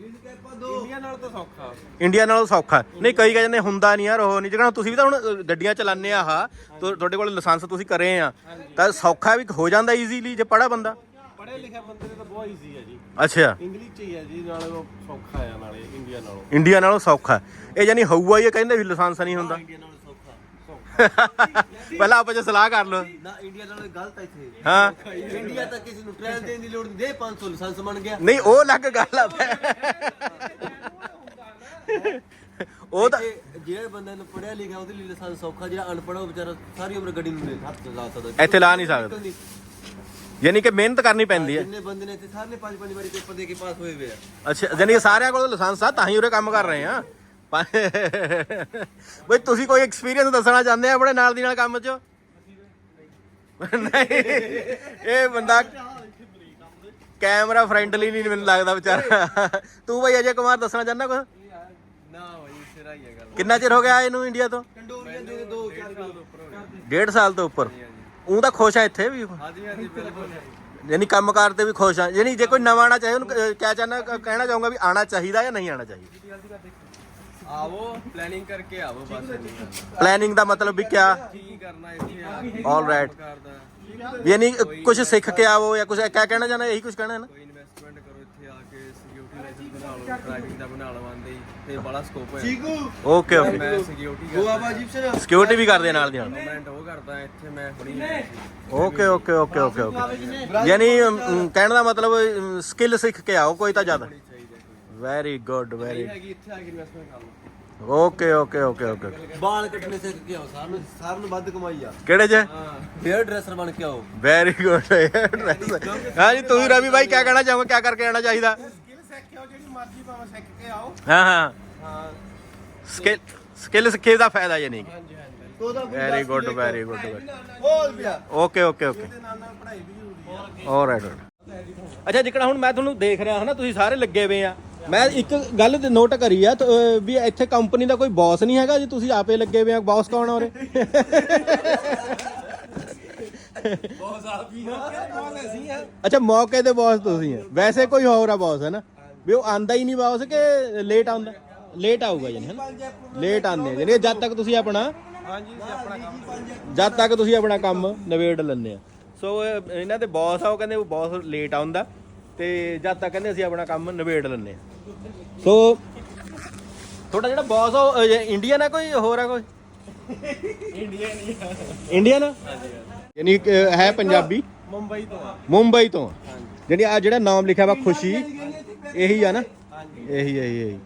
ਇੰਡੀਆ ਨਾਲ ਤਾਂ ਸੌਖਾ। ਇੰਡੀਆ ਨਾਲੋਂ ਸੌਖਾ ਨਹੀਂ ਕਈ ਕਹਿੰਦੇ ਹੁੰਦਾ ਨਹੀਂ ਯਾਰ ਉਹ ਨਹੀਂ। ਜਿਹੜਾ ਤੁਸੀਂ ਵੀ ਤਾਂ ਹੁਣ ਗੱਡੀਆਂ ਚਲਾਉਂਦੇ ਆ ਤੁ- ਤੁਹਾਡੇ ਕੋਲ ਲਾਇਸੈਂਸ ਤੁਸੀਂ ਕਰੇ ਆ ਤਾਂ ਸੌਖਾ ਵੀ ਹੋ ਜਾਂਦਾ ਈਜ਼ੀਲੀ ਜੇ ਪੜਾ ਬੰਦਾ? ਪੜ੍ਹੇ ਲਿਖੇ ਬੰਦੇ ਤਾਂ ਬਹੁਤ ਈਜ਼ੀ ਹੈ ਜੀ। ਅੱਛਾ। ਇੰਗਲਿਸ਼ ਚ ਹੀ ਹੈ ਜੀ ਨਾਲੇ ਉਹ ਸੌਖਾ ਆ ਨਾਲੇ ਇੰਡੀਆ ਨਾਲੋਂ। ਇੰਡੀਆ ਨਾਲੋਂ ਸੌਖਾ। ਇਹ ਜਾਨੀ ਹਊਆ ਹੀ ਕਹਿੰਦੇ ਵੀ ਲਾਇਸੈਂਸ ਨਹੀਂ ਹੁੰਦਾ। ਇੰਡੀਆ ਨਾਲ ਸੌਖਾ ਪਹਿਲਾਂ ਆਪਾਂ ਚ ਸਲਾਹ ਕਰ ਲਓ। ਨਾ ਇੰਡੀਆ ਨਾਲ ਗਲਤ ਹੈ ਇੱਥੇ। ਹਾਂ। ਇੰਡੀਆ ਤਾਂ ਕਿਸੇ ਨੂੰ ਟ੍ਰਾਇਲ ਦੇਣ ਦੀ ਲੋੜ ਨਹੀਂ। ਦੇ 500 ਲਾਇਸੈਂਸ ਬਣ ਗਿਆ। ਨਹੀਂ ਉਹ ਅਲੱਗ ਗੱਲ ਆ ਉਹ ਤਾਂ ਜਿਹੜੇ ਬੰਦੇ ਨੂੰ ਪੜਿਆ ਲਿਖਿਆ ਉਹਦੇ ਲਈ ਲਾਇਸੈਂਸ ਸੌਖਾ ਜਿਹੜਾ ਅਨਪੜ੍ਹ ਉਹ ਵਿਚਾਰਾ ਸਾਰੀ ਉਮਰ ਗੱਡੀ ਨੂੰ ਹੱਥ ਲਾ ਸਕਦਾ। ਇੱਥੇ ਲਾ ਨਹੀਂ ਸਕਦਾ। ਯਾਨੀ ਕਿ ਮਿਹਨਤ ਕਰਨੀ ਪੈਂਦੀ ਹੈ। ਜਿੰਨੇ ਬੰਦੇ ਨੇ ਇੱਥੇ ਸਾਰੇ ਪੰਜ ਪੰਜ ਵਾਰੀ ਪੇਪਰ ਦੇ ਕੇ ਪਾਸ ਹੋਏ ਹੋਏ ਆ। ਅੱਛਾ ਕਿ ਸਾਰਿਆਂ ਕੋਲ ਲਾਇਸੈਂਸ ਆ ਤਾਂ ਹੀ ਉਰੇ ਕੰਮ ਕਰ ਰਹੇ ਆ। ਬਈ ਤੁਸੀਂ ਕੋਈ ਐਕਸਪੀਰੀਅੰਸ ਦੱਸਣਾ ਚਾਹੁੰਦੇ ਆ ਆਪਣੇ ਨਾਲ ਦੀ ਨਾਲ ਕੰਮ 'ਚ? ਨਹੀਂ। ਇਹ ਬੰਦਾ ਕੈਮਰਾ ਫ੍ਰੈਂਡਲੀ ਨਹੀਂ ਮੈਨੂੰ ਲੱਗਦਾ ਵਿਚਾਰਾ। ਤੂੰ ਬਈ ਅਜੇ ਕੁਮਾਰ ਦੱਸਣਾ ਚਾਹੁੰਦਾ ਕੁਛ? ਨਾ ਭਾਈ ਸਿਰਾ ਹੀ ਹੈ ਗੱਲ। ਕਿੰਨਾ ਚਿਰ ਹੋ ਗਿਆ ਇਹਨੂੰ ਇੰਡੀਆ ਤੋਂ? ਦੇ ਡੇਢ ਸਾਲ ਤੋਂ ਉੱਪਰ। ਉਹ ਤਾਂ ਖੁਸ਼ ਆ ਇੱਥੇ ਵੀ। ਹਾਂਜੀ ਹਾਂਜੀ ਬਿਲਕੁਲ। ਯਾਨੀ ਕੰਮਕਾਰ ਤੇ ਵੀ ਖੁਸ਼ ਆ। ਯਾਨੀ ਜੇ ਕੋਈ ਨਵਾਂ ਆਣਾ ਚਾਹੇ ਉਹਨੂੰ ਕ- ਕਿਆ ਚਾਹਨਾ ਕਹਿਣਾ ਚਾਹੂੰਗਾ ਵੀ ਆਣਾ ਚਾਹੀਦਾ ਜਾਂ ਨਹੀਂ ਆਣਾ ਚਾਹੀਦਾ। ਆਵੋ ਪਲੈਨਿੰਗ ਕਰਕੇ ਆਵੋ ਬਸ ਇੰਨੀ ਗੱਲ। ਪਲੈਨਿੰਗ ਦਾ ਮਤਲਬ ਵੀ ਕਿਆ? ਕੀ ਕਰਨਾ ਇੱਥੇ ਆ ਕੇ? All right. ਕਰਦਾ। ਯਾਨੀ ਕੁਝ ਸਿੱਖ ਕੇ ਆਵੋ ਜਾਂ ਕੁਝ ਕਿਆ ਕਹਿਣਾ ਚਾਹਨਾ ਇਹੀ ਕੁਝ ਕਹਿਣਾ ਹੈ ਨਾ? ਕੋਈ ਇਨਵੈਸਟਮੈਂਟ ਕਰੋ ਇੱਥੇ ਆ ਕੇ ਸਿਕਿਉਰਿਟੀ ਲਾਇਸੈਂਸ ਬਣਾ ਲਓ ਡਰਾਈਵਿੰਗ ਦਾ ਬਣਾ ਲਓ ਆਂਦੇ ਹੀ ਤੇ ਬੜਾ ਸਕੋਪ ਹੈ। ਚੀਕੂ। ਓਕੇ ਓਕੇ ਮੈਂ ਸਿਕਿਉਰਿਟੀ ਗੋਆ ਬਾਜੀਪਸ਼ਨ ਸਿਕਿਉਰਿਟੀ ਵੀ ਕਰਦੇ ਆ ਨਾਲ ਦੀ ਨਾਲ। ਗਵਰਨਮੈਂਟ ਉਹ ਕਰਦਾ ਇੱਥੇ ਮੈਂ ਹੁਣੀ okay okay okay okay okay ਯਾਨੀ ਅਮ, ਕਹਿਣ ਦਾ ਮਤਲਬ ਸਕਿੱਲ ਸਿੱਖ ਕੇ ਆਓ ਕੋਈ ਤਾਂ ਜ਼ਿਆਦਾ। ਚਾਹੀਦਾ ਕੋਈ। ਵੈਰੀ ਗੁੱਡ ਵੈਰੀ ਹੈਗੀ ਇੱਥੇ ਆ ਕੇ ਇਨਵੈਸਟਮੈਂਟ ਕਰ ਲਓ। ਓਕੇ ਓਕੇ ਓਕੇ ਓਕੇ ਬਾਲ ਕੱਟਣੇ ਸਿੱਖ ਕੇ ਆਓ ਸਾਰ ਨੂੰ। ਸਾਰ ਨੂੰ ਵੱਧ ਕਮਾਈ ਆ। ਕਿਹੜੇ ਚ ਹੇਅਰ ਡਰੈਸਰ ਬਣ ਕੇ ਆਓ। ਵੈਰੀ ਗੁੱਡ ਹਾਂਜੀ ਤੁਸੀਂ ਰਵੀ ਭਾਈ ਕਿਆ ਕਹਿਣਾ ਚਾਹੋਗੇ? ਕਿਆ ਕਰਕੇ ਆਣਾ ਚਾਹੀਦਾ? ਸਕਿੱਲ ਸਿੱਖ ਕੇ ਆਓ ਜਿਹੜੀ ਮਰਜ਼ੀ ਭਾਵੇਂ ਸਿੱਖ ਕੇ ਆਓ। ਹਾਂ ਹਾਂ। ਹਾਂ। ਸਕਿੱਲ ਸਕਿੱਲ ਸਿੱਖੇ ਦਾ ਫਾਇਦਾ ਯਾਨੀ ਕਿ। ਹਾਂਜੀ ਹਾਂਜੀ। Very good very good okay okay okay ਨਾਲ ਨਾਲ ਪੜ੍ਹਾਈ ਵੀ ਜ਼ਰੂਰੀ ਹੈ ਆਲਰਾਈਟ ਅੱਛਾ ਜਿਕਣਾ ਹੁਣ ਮੈਂ ਤੁਹਾਨੂੰ ਦੇਖ ਰਿਹਾ ਹਨਾ ਤੁਸੀਂ ਸਾਰੇ ਲੱਗੇ ਹੋਏ ਆ। ਮੈਂ ਇੱਕ ਗੱਲ ਨੋਟ ਕਰੀ ਆ ਤ- ਅਹ ਵੀ ਇੱਥੇ ਕੰਪਨੀ ਦਾ ਕੋਈ ਬੌਸ ਨਹੀਂ ਹੈਗਾ ਜੀ ਤੁਸੀਂ ਆਪੇ ਲੱਗੇ ਹੋਏ ਆ ਬੌਸ ਕੌਣ ਆ ਉਰੇ? ਬਹੁਤ ਆਪ ਹੀ ਬਹੁਤ ਅਸੀਂ ਆ। ਅੱਛਾ ਮੌਕੇ ਤੇ ਬੌਸ ਤੁਸੀਂ ਆ। ਵੈਸੇ ਕੋਈ ਹੋਰ ਆ ਬੌਸ ਹੈ ਨਾ? ਵੀ ਉਹ ਆਂਦਾ ਹੀ ਨਹੀਂ ਬੌਸ ਕਿ ਲੇਟ ਆਉਂਦਾ? ਲੇਟ ਆਊਗਾ ਯਾਨੀ ਹੈ ਨਾ? ਲੇਟ ਆਉਂਦੇ ਯਾਨੀ ਜਦ ਤੱਕ ਤੁਸੀਂ ਆਪਣਾ ਹਾਂਜੀ ਅਸੀਂ ਆਪਣਾ ਕੰਮ ਜਦ ਤੱਕ ਤੁਸੀਂ ਆਪਣਾ ਕੰਮ ਨਵੇੜ ਲੈਂਦੇ ਆ। ਸੋ ਇਹ- ਇਹਨਾਂ ਦੇ ਬੌਸ ਆ ਉਹ ਕਹਿੰਦੇ ਉਹ ਬੌਸ ਲੇਟ ਆਉਂਦਾ। ਤੇ ਜਦ ਤੱਕ ਕਹਿੰਦੇ ਅਸੀਂ ਆਪਣਾ ਕੰਮ ਨਵੇੜ ਲੈਂਦੇ ਆ ਸੋ ਤੁਹਾਡਾ ਜਿਹੜਾ ਬੌਸ ਆ ਉਹ ਇੰਡੀਅਨ ਆ ਕੋਈ ਹੋਰ ਆ ਕੋਈ? ਇੰਡੀਆ ਨਹੀਂ ਇੰਡੀਅਨ ਯਾਨੀ ਕਿ ਹੈ ਪੰਜਾਬੀ? ਮੁੰਬਈ ਤੋਂ ਆ। ਮੁੰਬਈ ਤੋਂ ਜਿਹੜੀ ਆ ਜਿਹੜਾ ਨਾਮ ਲਿਖਿਆ ਵਾ ਖੁਸ਼ੀ ਇਹੀ ਆ ਨਾ? ਇਹੀ ਇਹੀ ਇਹੀ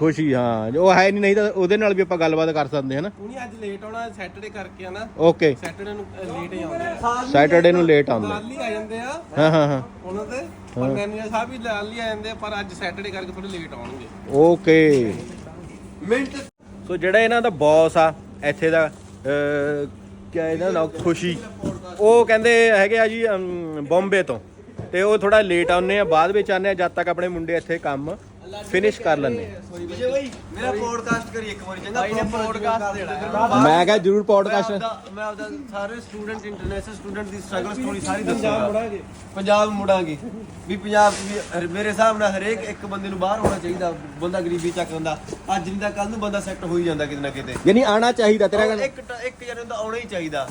ਖੁਸ਼ੀ ਹਾਂ। ਉਹ ਹੈ ਨਹੀਂ ਨਹੀਂ ਤਾਂ ਉਹਦੇ ਨਾਲ ਵੀ ਆਪਾਂ ਗੱਲਬਾਤ ਕਰ ਸਕਦੇ ਹਾਂ ਨਾ ਉਹਨੇ ਅੱਜ ਲੇਟ ਆਉਣਾ ਸੈਟਰਡੇ ਕਰਕੇ ਆ ਨਾ ਓਕੇ ਸੈਟਰਡੇ ਨੂੰ ਲੇਟ ਹੀ ਆਉਂਦੇ ਆ। ਸੈਟਰਡੇ ਨੂੰ ਲੇਟ ਆਉਂਦਾ ਨਾਲ ਹੀ ਆ ਜਾਂਦੇ ਆ ਹਾਂ? ਹਾਂ ਹਾਂ ਉਹਨਾਂ ਦੇ। ਪਰ ਮੈਨੇਜਰ ਸਾਹਿਬ ਵੀ ਨਾਲ ਹੀ ਆ ਜਾਂਦੇ ਆ ਪਰ ਅੱਜ ਸੈਟਰਡੇ ਕਰਕੇ ਥੋੜੇ ਲੇਟ ਆਉਣਗੇ। Okay minute. ਸੋ ਜਿਹੜਾ ਇਹਨਾਂ ਦਾ ਬੌਸ ਆ ਇੱਥੇ ਦਾ ਅਹ, ਕਿਆ ਇਹਨਾਂ ਦਾ ਨਾਮ ਖੁਸ਼ੀ। ਉਹ ਕਹਿੰਦੇ ਹੈਗੇ ਆ ਜੀ ਬੰਬੇ ਤੋਂ। ਤੇ ਉਹ ਥੋੜਾ ਲੇਟ ਆਉਂਦੇ ਆ ਬਾਅਦ ਵਿੱਚ ਆਉਂਦੇ ਆ ਜਦ ਤੱਕ ਆਪਣੇ ਮੁੰਡੇ ਇੱਥੇ ਕੰਮ ਫਿਨਿਸ਼ ਕਰ ਲੈਂਦੇ ਆ ਵਿਜੇ ਬਾਈ। ਮੇਰਾ ਪੋਡਕਾਸਟ ਕਰੀ ਇੱਕ ਵਾਰੀ ਚੰਗਾ ਪੋਡਕਾਸਟ ਦੇਣਾ ਮੈਂ ਕਿਹਾ ਜਰੂਰ ਪੋਡਕਾਸਟ ਮੈਂ ਆਪਦਾ ਸਾਰੇ ਸਟੂਡੈਂਟ ਇੰਟਰਨੈਸ਼ਨਲ ਸਟੂਡੈਂਟ ਦੀ ਸਟਰਗਲ ਸਟੋਰੀ ਸਾਰੀ ਦੱਸੂਗਾ। ਪੰਜਾਬ ਮੁੜਾਂਗੇ। ਵੀ ਪੰਜਾਬ ਮੇਰੇ ਹਿਸਾਬ ਨਾਲ ਹਰੇਕ ਇੱਕ ਬੰਦੇ ਨੂੰ ਬਾਹਰ ਹੋਣਾ ਚਾਹੀਦਾ। ਬੰਦਾ ਗਰੀਬੀ ਚੱਕ ਹੁੰਦਾ ਅੱਜ ਨਹੀਂ ਤਾਂ ਕੱਲ ਨੂੰ ਬੰਦਾ ਸੈੱਟ ਹੋ ਹੀ ਜਾਂਦਾ ਕਿਤੇ ਨਾ ਕਿਤੇ। ਯਾਨੀ ਆਣਾ ਚਾਹੀਦਾ ਤੇਰਾ ਕਹਿੰਦਾ ਇੱਕ ਇੱਕ ਜਣੇ ਨੂੰ ਤਾਂ ਆਉਣਾ ਹੀ ਚਾਹੀਦਾ।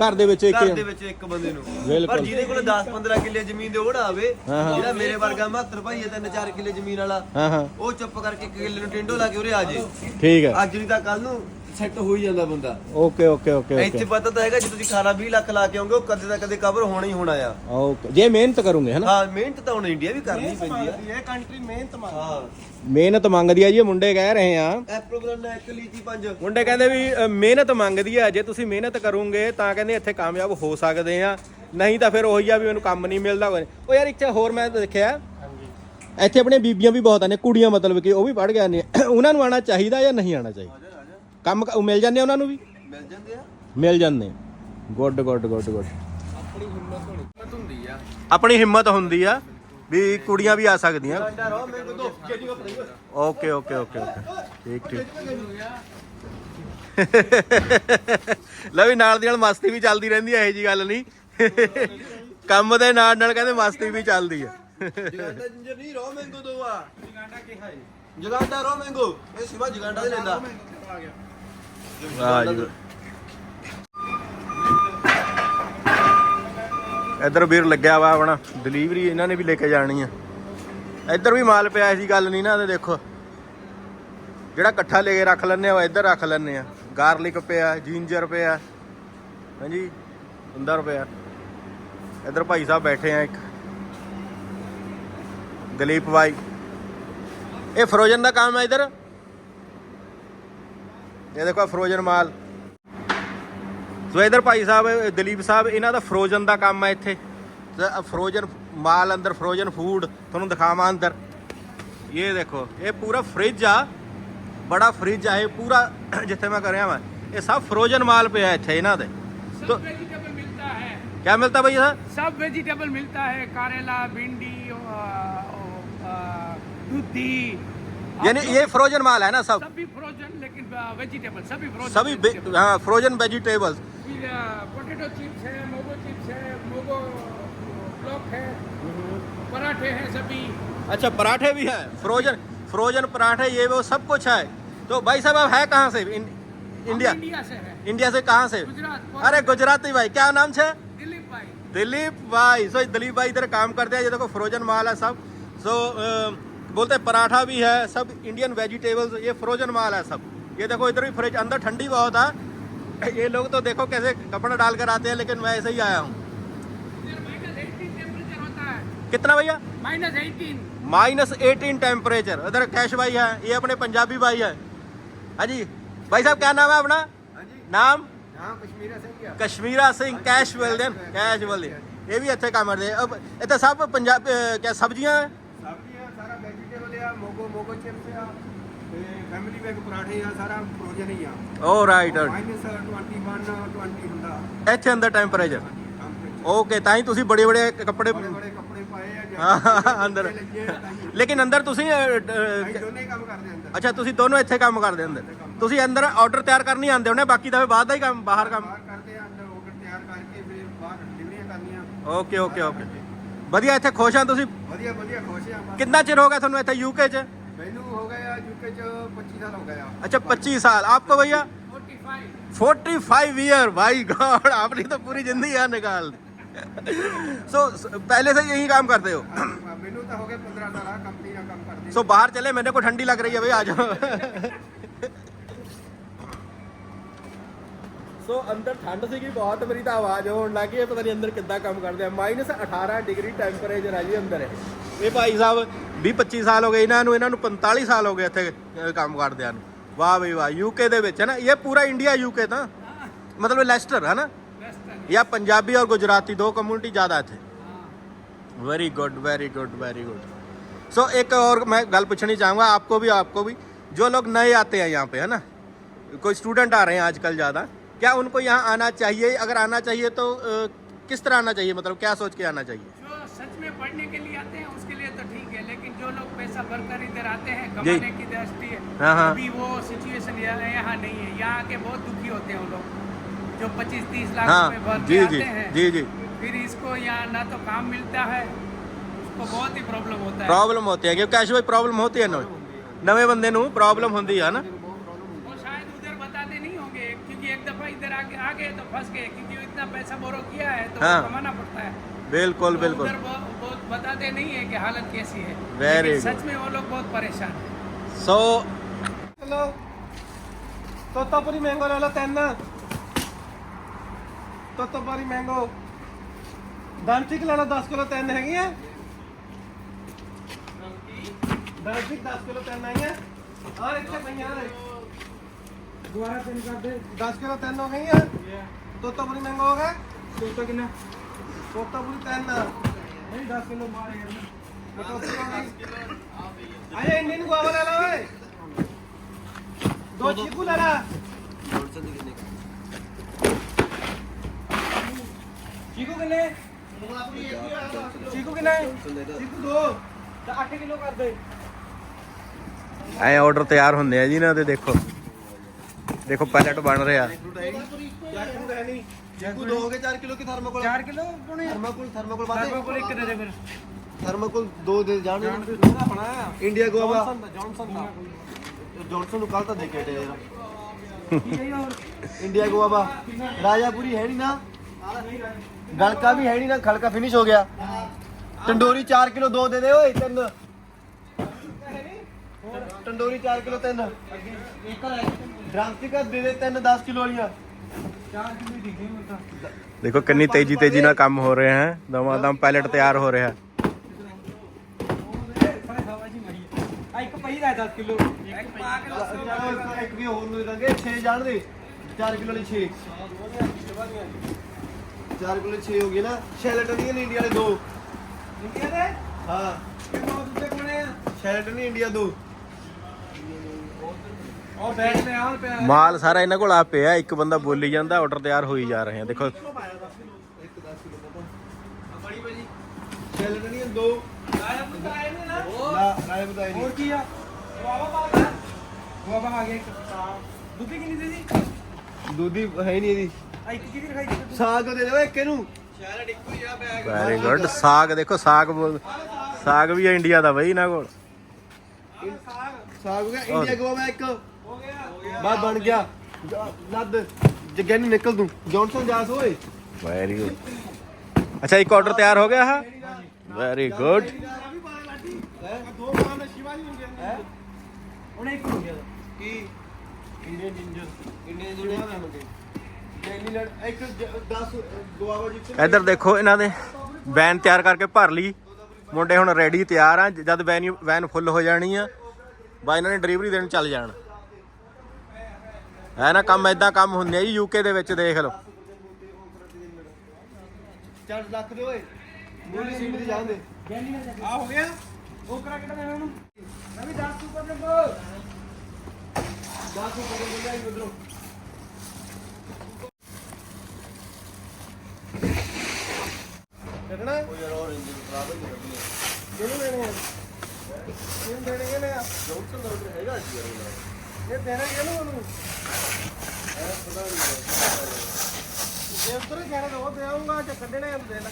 ਘਰ ਦੇ ਵਿੱਚ ਇੱਕ ਘਰ ਦੇ ਵਿੱਚ ਇੱਕ ਬੰਦੇ ਨੂੰ। ਪਰ ਜਿਹਦੇ ਕੋਲ 10 15 ਕਿੱਲੇ ਜ਼ਮੀਨ ਦੇ ਉਹ ਨਾ ਆਵੇ। ਜਿਹੜਾ ਮੇਰੇ ਵਰਗਾ 72 ਭਾਈ ਹੈ ਤਿੰਨ ਚਾਰ ਕਿੱਲੇ ਜ਼ਮੀਨ ਵਾਲਾ ਹਾਂ ਹਾਂ। ਉਹ ਚੁੱਪ ਕਰਕੇ ਇੱਕ ਕਿੱਲੇ ਨੂੰ ਟਿੰਡੋ ਲਾ ਕੇ ਉਰੇ ਆ ਜੇ। ਠੀਕ ਹੈ। ਅੱਜ ਨਹੀਂ ਤਾਂ ਕੱਲ ਨੂੰ ਸੈੱਟ ਹੋ ਹੀ ਜਾਂਦਾ ਬੰਦਾ। ਓਕੇ ਓਕੇ ਓਕੇ ਇੱਥੇ ਪਤਾ ਤਾਂ ਹੈਗਾ ਜੇ ਤੁਸੀਂ ਖਾਣਾ 20 ਲੱਖ ਲਾ ਕੇ ਆਉਂਗੇ ਉਹ ਕਦੇ ਨਾ ਕਦੇ ਕਵਰ ਹੋਣਾ ਹੀ ਹੋਣਾ ਆ। ਓਕੇ। ਜੇ ਮਿਹਨਤ ਕਰੋਗੇ ਹਨਾ ਹਾਂ ਮਿਹਨਤ ਤਾਂ ਹੁਣ ਇੰਡੀਆ ਵੀ ਕਰਨੀ ਪੈਂਦੀ ਆ। ਇਹ ਕੰਟਰੀ ਮਿਹਨਤ ਮੰਗਦੀ ਹਾਂ। ਮਿਹਨਤ ਮੰਗਦੀ ਆ ਜੀ ਇਹ ਮੁੰਡੇ ਕਹਿ ਰਹੇ ਆ। ਐਪਲ ਬਨਾਨਾ ਇੱਕ ਲੀਚੀ ਪੰਜ। ਮੁੰਡੇ ਕਹਿੰਦੇ ਵੀ ਅ, ਮਿਹਨਤ ਮੰਗਦੀ ਆ ਜੇ ਤੁਸੀਂ ਮਿਹਨਤ ਕਰੋਗੇ ਤਾਂ ਕਹਿੰਦੇ ਇੱਥੇ ਕਾਮਯਾਬ ਹੋ ਸਕਦੇ ਆ। ਨਹੀਂ ਤਾਂ ਫਿਰ ਉਹੀ ਆ ਵੀ ਮੈਨੂੰ ਕੰਮ ਨਹੀਂ ਮਿਲਦਾ ਕੋਈ। ਉਹ ਯਾਰ ਇੱਥੇ ਹੋਰ ਮੈਂ ਦੇਖਿਆ ਇੱਥੇ ਆਪਣੇ ਬੀਬੀਆਂ ਵੀ ਬਹੁਤ ਨੇ ਕੁੜੀਆਂ ਮਤਲਬ ਕਿ ਉਹ ਵੀ ਪੜ ਗਏ ਨੇ ਉਹਨਾਂ ਨੂੰ ਆਣਾ ਚਾਹੀਦਾ ਜਾਂ ਨਹੀਂ ਆਣਾ ਚਾਹੀਦਾ? ਕੰਮ ਕ- ਮਿਲ ਜਾਂਦੇ ਆ ਉਹਨਾਂ ਨੂੰ ਵੀ? ਮਿਲ ਜਾਂਦੇ ਆ। ਮਿਲ ਜਾਂਦੇ ਗੁੱਡ ਗੁੱਡ ਗੁੱਡ ਗੁੱਡ। ਆਪਣੀ ਹਿੰਮਤ ਹੋਣੀ। ਹਿੰਮਤ ਹੁੰਦੀ ਆ। ਆਪਣੀ ਹਿੰਮਤ ਹੁੰਦੀ ਆ ਵੀ ਕੁੜੀਆਂ ਵੀ ਆ ਸਕਦੀਆਂ। ਦੋ। Okay okay okay okay. ਠੀਕ ਠੀਕ। ਲੈ ਵੀ ਨਾਲ ਦੀ ਨਾਲ ਮਸਤੀ ਵੀ ਚੱਲਦੀ ਰਹਿੰਦੀ ਹੈ ਇਹ ਜੀ ਗੱਲ ਨਹੀਂ। ਕੰਮ ਦੇ ਨਾਲ ਨਾਲ ਕਹਿੰਦੇ ਮਸਤੀ ਵੀ ਚੱਲਦੀ ਹੈ ਜਗਾਂਡਾ ਜਿੰਜਰ ਨਹੀਂ ਰੋ ਮੈਂਗੋ ਦੋ ਆ। ਜਗਾਂਡਾ ਕੀ ਹੈ ਜਗਾਂਡਾ ਰੋ ਮੈਂਗੋ। ਇਹ ਸਿਵਾ ਜਗਾਂਡਾ ਦੇ ਲੈਂਦਾ। ਵਾਹ ਜੀ ਇੱਧਰ ਵੀਰ ਲੱਗਿਆ ਵਾ ਆਪਣਾ। ਡਿਲੀਵਰੀ ਇਹਨਾਂ ਨੇ ਵੀ ਲੈ ਕੇ ਜਾਣੀ ਆ। ਇੱਧਰ ਵੀ ਮਾਲ ਪਿਆ ਸੀ ਗੱਲ ਨਹੀਂ ਨਾ ਤੇ ਦੇਖੋ। ਜਿਹੜਾ ਇਕੱਠਾ ਲੈ ਕੇ ਰੱਖ ਲੈਣੇ ਆ ਇੱਧਰ ਰੱਖ ਲੈਣੇ ਆ। ਗਾਰਲਿਕ ਪਿਆ ਜਿੰਜਰ ਪਿਆ। ਹਾਂਜੀ ਅੰਦਰ ਪਿਆ। ਇੱਧਰ ਭਾਈ ਸਾਹਿਬ ਬੈਠੇ ਆ ਇੱਕ। ਦਲੀਪ ਭਾਈ ਇਹ ਫਰੋਜ਼ਨ ਦਾ ਕੰਮ ਹੈ ਇੱਧਰ ਇਹ ਦੇਖੋ ਫਰੋਜ਼ਨ ਮਾਲ ਸੋ ਇਧਰ ਭਾਈ ਸਾਹਿਬ ਇਹ ਦਲੀਪ ਸਾਹਿਬ ਇਹਨਾਂ ਦਾ ਫਰੋਜ਼ਨ ਦਾ ਕੰਮ ਹੈ ਇੱਥੇ ਫਰੋਜ਼ਨ ਮਾਲ ਅੰਦਰ ਫਰੋਜ਼ਨ ਫੂਡ ਤੁਹਾਨੂੰ ਦਿਖਾਵਾਂ ਅੰਦਰ ਇਹ ਦੇਖੋ ਇਹ ਪੂਰਾ ਫ੍ਰਿਜ ਆ ਬੜਾ ਫ੍ਰਿਜ ਆ ਇਹ ਪੂਰਾ ਜਿੱਥੇ ਮੈਂ ਕਰਿਆ ਵਾ ਇਹ ਸਭ ਫਰੋਜ਼ਨ ਮਾਲ ਪਿਆ ਇੱਥੇ ਇਹਨਾਂ ਦੇ तो सब वेजिटेबल मिलता है क्या मिलता है भैया सर सब वेजिटेबल मिलता है करेला भिंडी दूधी यानी ये फ्रोजन माल है ना सब? सभी फ्रोजन लेकिन वेजिटेबल सभी फ्रोजन सभी हाँ फ्रोजन वेजिटेबल्स पोटैटो चिप्स है मोगो चिप्स है मोगो ब्लॉक है पराठे हैं सभी। अच्छा पराठे भी हैं? फ्रोजन फ्रोजन पराठे ये वो सब कुछ है। तो भाई साहब आप है कहाँ से? इन, इंडिया इंडिया से है। इंडिया से कहाँ से? गुजरात अरे गुजराती भाई क्या नाम है दिलीप भाई। दिलीप भाई। सो दिलीप भाई इधर काम करते हैं ये देखो फ्रोजन माल है सब। सो बोलते हैं पराठा भी है सब इंडियन वेजिटेबल्स ये फ्रोजन माल है सब ये देखो इधर भी फ्रिज अंदर ठंडी बहुत है ये लोग तो देखो कैसे कपड़ा डाल कर आते हैं लेकिन मैं ऐसे ही आया हूँ इधर माइनस एटीन टेम्परेचर होता है कितना भैया minus eighteen minus eighteen temperature इधर कैश भाई है ये अपने पंजाबी भाई है हाँ जी भाई साहब क्या नाम है अपना नाम ਹਾਂ ਕਸ਼ਮੀਰਾ ਸਿੰਘ ਆ Kashmira Singh cash well done cash well done ਇਹ ਵੀ ਇੱਥੇ ਕੰਮ ਕਰਦੇ ਆ। ਅਬ ਇੱਥੇ ਸਭ ਪੰਜਾਬ ਅਹ, ਕਿਆ ਸਬਜ਼ੀਆਂ ਹੈ? ਸਬਜ਼ੀਆਂ ਫੈਮਿਲੀ ਪੈਕ ਪਰਾਠੇ ਆ ਸਾਰਾ ਫਰੋਜ਼ਨ ਹੀ ਆ। ਓ ਰਾਈਟ ਮਾਈਨਸ 21 20 ਹੁੰਦਾ। ਇੱਥੇ ਅੰਦਰ ਟੈਂਪਰੇਚਰ ਓਕੇ ਤਾਂ ਹੀ ਤੁਸੀਂ ਬੜੇ ਬੜੇ ਕੱਪੜੇ ਬੜੇ ਬੜੇ ਕੱਪੜੇ ਪਾਏ ਆ ਹਾਂ, ਅੰਦਰ। ਹੀ। ਲੇਕਿਨ ਅੰਦਰ ਤੁਸੀਂ ਦੋਨੇ ਹੀ ਕੰਮ ਕਰਦੇ ਅੰਦਰ। ਅੱਛਾ ਤੁਸੀਂ ਦੋਨੋਂ ਇੱਥੇ ਕੰਮ ਕਰਦੇ ਅੰਦਰ। ਤੁਸੀਂ ਅੰਦਰ ਆਰਡਰ ਤਿਆਰ ਕਰਨੀ ਆਉਂਦੇ ਹੋਣੇ ਬਾਕੀ ਦਾ ਫਿਰ ਬਾਅਦ ਦਾ ਹੀ ਕੰਮ ਬਾਹਰ ਕੰਮ। ਬਾਹਰ ਕਰਦੇ ਆ ਅੰਦਰ ਆਰਡਰ ਤਿਆਰ ਕਰਕੇ ਫਿਰ ਬਾਹਰ ਡਿਲੀਵਰੀਆਂ ਕਰਨੀਆਂ। ਓਕੇ ਓਕੇ ਓਕੇ ਵਧੀਆ ਇੱਥੇ ਖੁਸ਼ ਆ ਤੁਸੀਂ? ਵਧੀਆ ਵਧੀਆ ਖੁਸ਼ ਆ। ਕਿੰਨਾ ਚਿਰ ਹੋ ਗਿਆ ਤੁਹਾਨੂੰ ਇੱਥੇ ਯੂਕੇ 'ਚ? ਮੈਨੂੰ ਹੋ ਗਏ ਆ ਯੂਕੇ ਚ 25 ਸਾਲ ਹੋ ਗਏ ਆ अच्छा पच्चीस साल आपको भैया forty five forty five year भाई गॉड आपने तो पूरी जिंदगी यहाँ निकाल दी सो पहले से यही काम करते हो ਮੈਨੂੰ ਤਾਂ ਹੋ ਗਏ 15 ਸਾਲ ਆ ਕੰਪਨੀ ਨਾਲ ਕੰਮ ਕਰਦੇ सो बाहर चले मैंने को ठंडी लग रही है भाई आ जाओ ਸੋ ਅੰਦਰ ਠੰਡ ਸੀਗੀ ਬਹੁਤ ਮੇਰੀ ਤਾਂ ਆਵਾਜ਼ ਹੋਣ ਲੱਗੀ ਹੈ ਪਤਾ ਨਹੀਂ ਅੰਦਰ ਕਿੱਦਾਂ ਕੰਮ ਕਰਦੇ ਆ ਮਾਈਨਸ 18 ਡਿਗਰੀ ਟੈਂਪਰੇਚਰ ਹੈ ਜੀ ਅੰਦਰ ਇਹ ਇਹ ਭਾਈ ਸਾਹਿਬ 20 25 ਸਾਲ ਹੋ ਗਏ ਇਹਨਾਂ ਨੂੰ ਇਹਨਾਂ ਨੂੰ 45 ਸਾਲ ਹੋ ਗਏ ਇੱਥੇ ਅਹ, ਕੰਮ ਕਰਦਿਆਂ ਨੂੰ ਵਾਹ ਬਈ ਵਾਹ ਯੂਕੇ ਦੇ ਵਿੱਚ ਹੈ ਨਾ ਇਹ ਪੂਰਾ ਇੰਡੀਆ ਯੂਕੇ ਤਾਂ ਮਤਲਬ ਲੈਸਟਰ ਹੈ ਨਾ वेस्टर्न या पंजाबी और गुजराती दो कम्युनिटी ज़्यादा थे very good very good very good so एक और मैं गल पूछनी चाहूँगा आपको भी आपको भी जो लोग नए आते हैं यहाँ पे है ना कोई स्टूडेंट आ रहे हैं आजकल ज़्यादा क्या उनको यहाँ आना चाहिए अगर आना चाहिए तो अ, किस तरह आना चाहिए मतलब क्या सोच के आना चाहिए जो सच में पढ़ने के लिए आते हैं उसके लिए तो ठीक है लेकिन जो लोग पैसा भरकर इधर आते हैं जी। कमाने की दृष्टि है हाँ, हाँ। अभी वो सिचुएशन यहाँ नहीं है यहाँ आके बहुत दुखी होते हैं वो लोग जो 25-30 लाख हाँ रुपए भर जी के जी आते हैं जी जी फिर इसको यहाँ ना तो काम मिलता है उसको बहुत ही प्रॉब्लम होता है प्रॉब्लम होती है क्योंकि कैश भाई प्रॉब्लम होती है नवे नवे बंदे ਨੂੰ प्रॉब्लम ਹੁੰਦੀ है ना आगे आगे तो फंस गए क्योंकि इतना पैसा बोरो किया है तो हाँ। कमाना पड़ता है बिल्कुल तो बिल्कुल उधर वो, वो बताते नहीं है कि हालत कैसी है वेरी सच में वो लोग बहुत परेशान है सो हेलो तोतापुरी मैंगो ले लो तैरना तोतापुरी मैंगो दानचिक ले लो दस किलो तैन हैगी है दानचिक दस किलो तैन हैगी है और इतने भैया दोबारा तीन कर दे 10 ਕਿਲੋ ਤਿੰਨ ਹੋ ਗਈਆਂ ਤੋਤਾਪੁਰੀ ਮੈਂਗੋ ਹੋ ਗਏ तो कितना ਤੋਤਾਪੁਰੀ ਤਿੰਨ नहीं दस किलो मारेगा ਆਏ ਇੰਡੀਅਨ ਗੁਆਵਾ ਲੈ ਲਾ ਓਏ ਦੋ ਚੀਕੂ ਲੈ ਲਾ चीकू कितने चीकू कितने ਚੀਕੂ ਦੋ आठ किलो कर दे ਐ ਆਰਡਰ ਤਿਆਰ ਹੁੰਦੇ ਆ ਜੀ ਇਹਨਾਂ ਦੇ ਦੇਖੋ ਦੇਖੋ ਪਾਇਲਟ ਬਣ ਰਿਹਾ ਇੰਡੀਆ ਗੋਆ ਜੌਨਸਨ ਯਾਰ। ਹੈ ਨਹੀਂ ਨਾ। ਗਲਕਾ ਵੀ ਹੈ ਨਹੀਂ ਨਾ। ਖਲਕਾ ਫਿਨਿਸ਼ ਹੋ ਗਿਆ। ਟੰਡੋਰੀ 4 ਕਿਲੋ ਦੋ ਦੇ ਦੇ ਓਏ ਤਿੰਨ। ਟੰਡੋਰੀ 4 ਕਿਲੋ ਤਿੰਨ। ਇੱਕ ਰਹਿ ਡਰਾਮਸਟਿਕਾਂ ਦੇ ਦੇ ਤਿੰਨ 10 ਕਿਲੋ ਵਾਲੀਆਂ 4 ਕਿਲੋ ਦਿਖੇ ਮੈਨੂੰ ਤਾਂ। ਦੇਖੋ ਕਿੰਨੀ ਤੇਜ਼ੀ ਤੇਜ਼ੀ ਨਾਲ ਕੰਮ ਹੋ ਰਿਹਾ ਹੈ। ਦਮਾ ਦਮ ਪੈਲਟ ਤਿਆਰ ਹੋ ਰਿਹਾ। ਇੱਕ ਪਈ ਦਾ 10 ਕਿਲੋ। ਇੱਕ ਪਾ ਕੇ ਚਲੋ ਇੱਕ ਵੀ ਹੋਰ ਨੂੰ ਦਾਂਗੇ 6 ਜਾਣ ਦੇ। 4 ਕਿਲੋ ਲਈ 6 4 ਕਿਲੋ 6 ਹੋ ਗਏ ਨਾ। ਸ਼ੈਲਟਨ ਦੀਆਂ ਇੰਡੀਆ ਵਾਲੇ ਦੋ। ਇੰਡੀਆ ਦੇ? ਹਾਂ। ਕਿੰਨਾ ਦੂਜੇ ਕੋਣੇ ਸ਼ੈਲਟਨ ਇੰਡੀਆ ਦੋ। ਉਹ ਬੈਠ ਤੇ ਆਉਣ ਪਿਆ ਮਾਲ ਸਾਰਾ ਇਹਨਾਂ ਕੋਲ ਆ ਪਿਆ ਇੱਕ ਬੰਦਾ ਬੋਲੀ ਜਾਂਦਾ ਆਰਡਰ ਤਿਆਰ ਹੋਈ ਜਾ ਰਹੇ ਆ। ਦੇਖੋ। ਇੱਕ 10 ਕਿਲੋ ਪਤਾ ਬੜੀ ਭਾਜੀ ਸ਼ੈਲਟ ਨਹੀਂ ਦੋ। ਆਇਆ ਪੁੱਤ ਆਏ ਨੇ ਨਾ ਨਾ ਰਾਏ ਬਤਾਈ ਹੋਰ ਨਹੀਂ। ਕੀ ਆ? ਗੁਆਵਾ ਪਾ ਗਿਆ ਗੁਆਵਾ ਆ ਗਿਆ ਇੱਕ। ਦੁੱਧੀ ਕਿੰਨੀ ਦੇ ਹੈ ਨਹੀਂ ਇਹਦੀ। ਆ ਇੱਕ ਕਿਹਦੀ ਰਖਾਈ ਦਿੱਤੀ ਸਾਗ ਦੇ ਦੇ ਓਏ ਇੱਕ ਇਹਨੂੰ। ਵੈਰੀ ਗੁੱਡ ਸਾਗ ਦੇਖੋ ਸਾਗ ਬੋਲ- ਸਾਗ ਵੀ ਆ ਇੰਡੀਆ ਦਾ ਬਈ ਇਹਨਾਂ ਕੋਲ। ਸਾਗ ਹੋ ਗਿਆ ਇੰਡੀਆ ਗਵਾਵਾ ਇੱਕ। ਬਾਅਦ ਬਣ ਗਿਆ। ਜ- ਲੱਦ ਜੱਗੇ ਨੂੰ ਨਿਕਲ ਤੂੰ। ਜੌਨਸਨ ਜਾਸ ਓਏ। ਵੈਰੀ ਗੁੱਡ ਅੱਛਾ ਇੱਕ ਆਰਡਰ ਤਿਆਰ ਹੋ ਗਿਆ ਹੈ ਵੈਰੀ ਗੁੱਡ ਦੋ ਮਾਂ ਨੇ ਸ਼ਿਵਾਜੀ ਹੁੰਦੇ ਹੈ ਉਹਨੇ ਇੱਕ ਹੋ ਗਿਆ। ਕੀ? ਇੰਡੀਅਨ ਜਿੰਜਰ ਇੰਡੀਅਨ ਜਿੰਜਰ ਨਾ ਮੰਗੇ ਡੈਲੀ ਲੜ ਇੱਕ 10 ਗਵਾਵਾ ਜੀ ਇੱਧਰ ਦੇਖੋ ਇਹਨਾਂ ਦੇ। ਵੈਨ ਤਿਆਰ ਕਰਕੇ ਭਰ ਲਈ। ਮੁੰਡੇ ਹੁਣ ਰੈਡੀ ਤਿਆਰ ਆ। ਜਦ ਵੈਨ ਵੈਨ ਫੁੱਲ ਹੋ ਜਾਣੀ ਆ ਬਾ ਇਹਨਾਂ ਨੇ ਡਿਲੀਵਰੀ ਦੇਣ ਚੱਲ ਜਾਣ। ਹੈ ਨਾ ਕੰਮ ਐਦਾਂ ਕੰਮ ਹੁੰਦੇ ਆ ਜੀ ਯੂਕੇ ਦੇ ਵਿੱਚ ਦੇਖ ਲਓ। 4 ਲੱਖ ਦੇ ਓਏ। ਮੂਲੀ ਸੀਟ ਦੀ ਜਾਂਦੇ। ਆ ਹੋ ਗਿਆ। ਉਹ ਕਰਾ ਕਿਹੜਾ ਦੇਣਾ ਉਹਨੂੰ ਮੈਂ ਵੀ 10 ਸੁਪਰ ਦੇ ਬੋ 10 ਰੁਪਏ ਦੇ ਉਧਰੋਂ। ਉਹ ਯਾਰ ਔਰ ਇੰਜਨ ਖਰਾਬ ਹੋ। ਗਿਆ ਕਿਹਨੂੰ ਲੈਣੇ ਆ? ਕਿਹਨੂੰ ਦੇਣੇ ਕਿਹਨੇ ਆ? ਜੌਨਸਨ ਦਾ ਉਧਰ ਹੈਗਾ ਜੀ ਯਾਰ। ਇਹ ਦੇਣਾ ਕਿਹਨੂੰ ਉਹਨੂੰ। ਜੇ ਉਧਰ ਕਹਿਣਾ ਤਾਂ ਉਹ ਦੇਵਾਂਗਾ ਜੇ ਕੱਢਣੇ ਆ ਤਾਂ ਦੇ ਲੈ।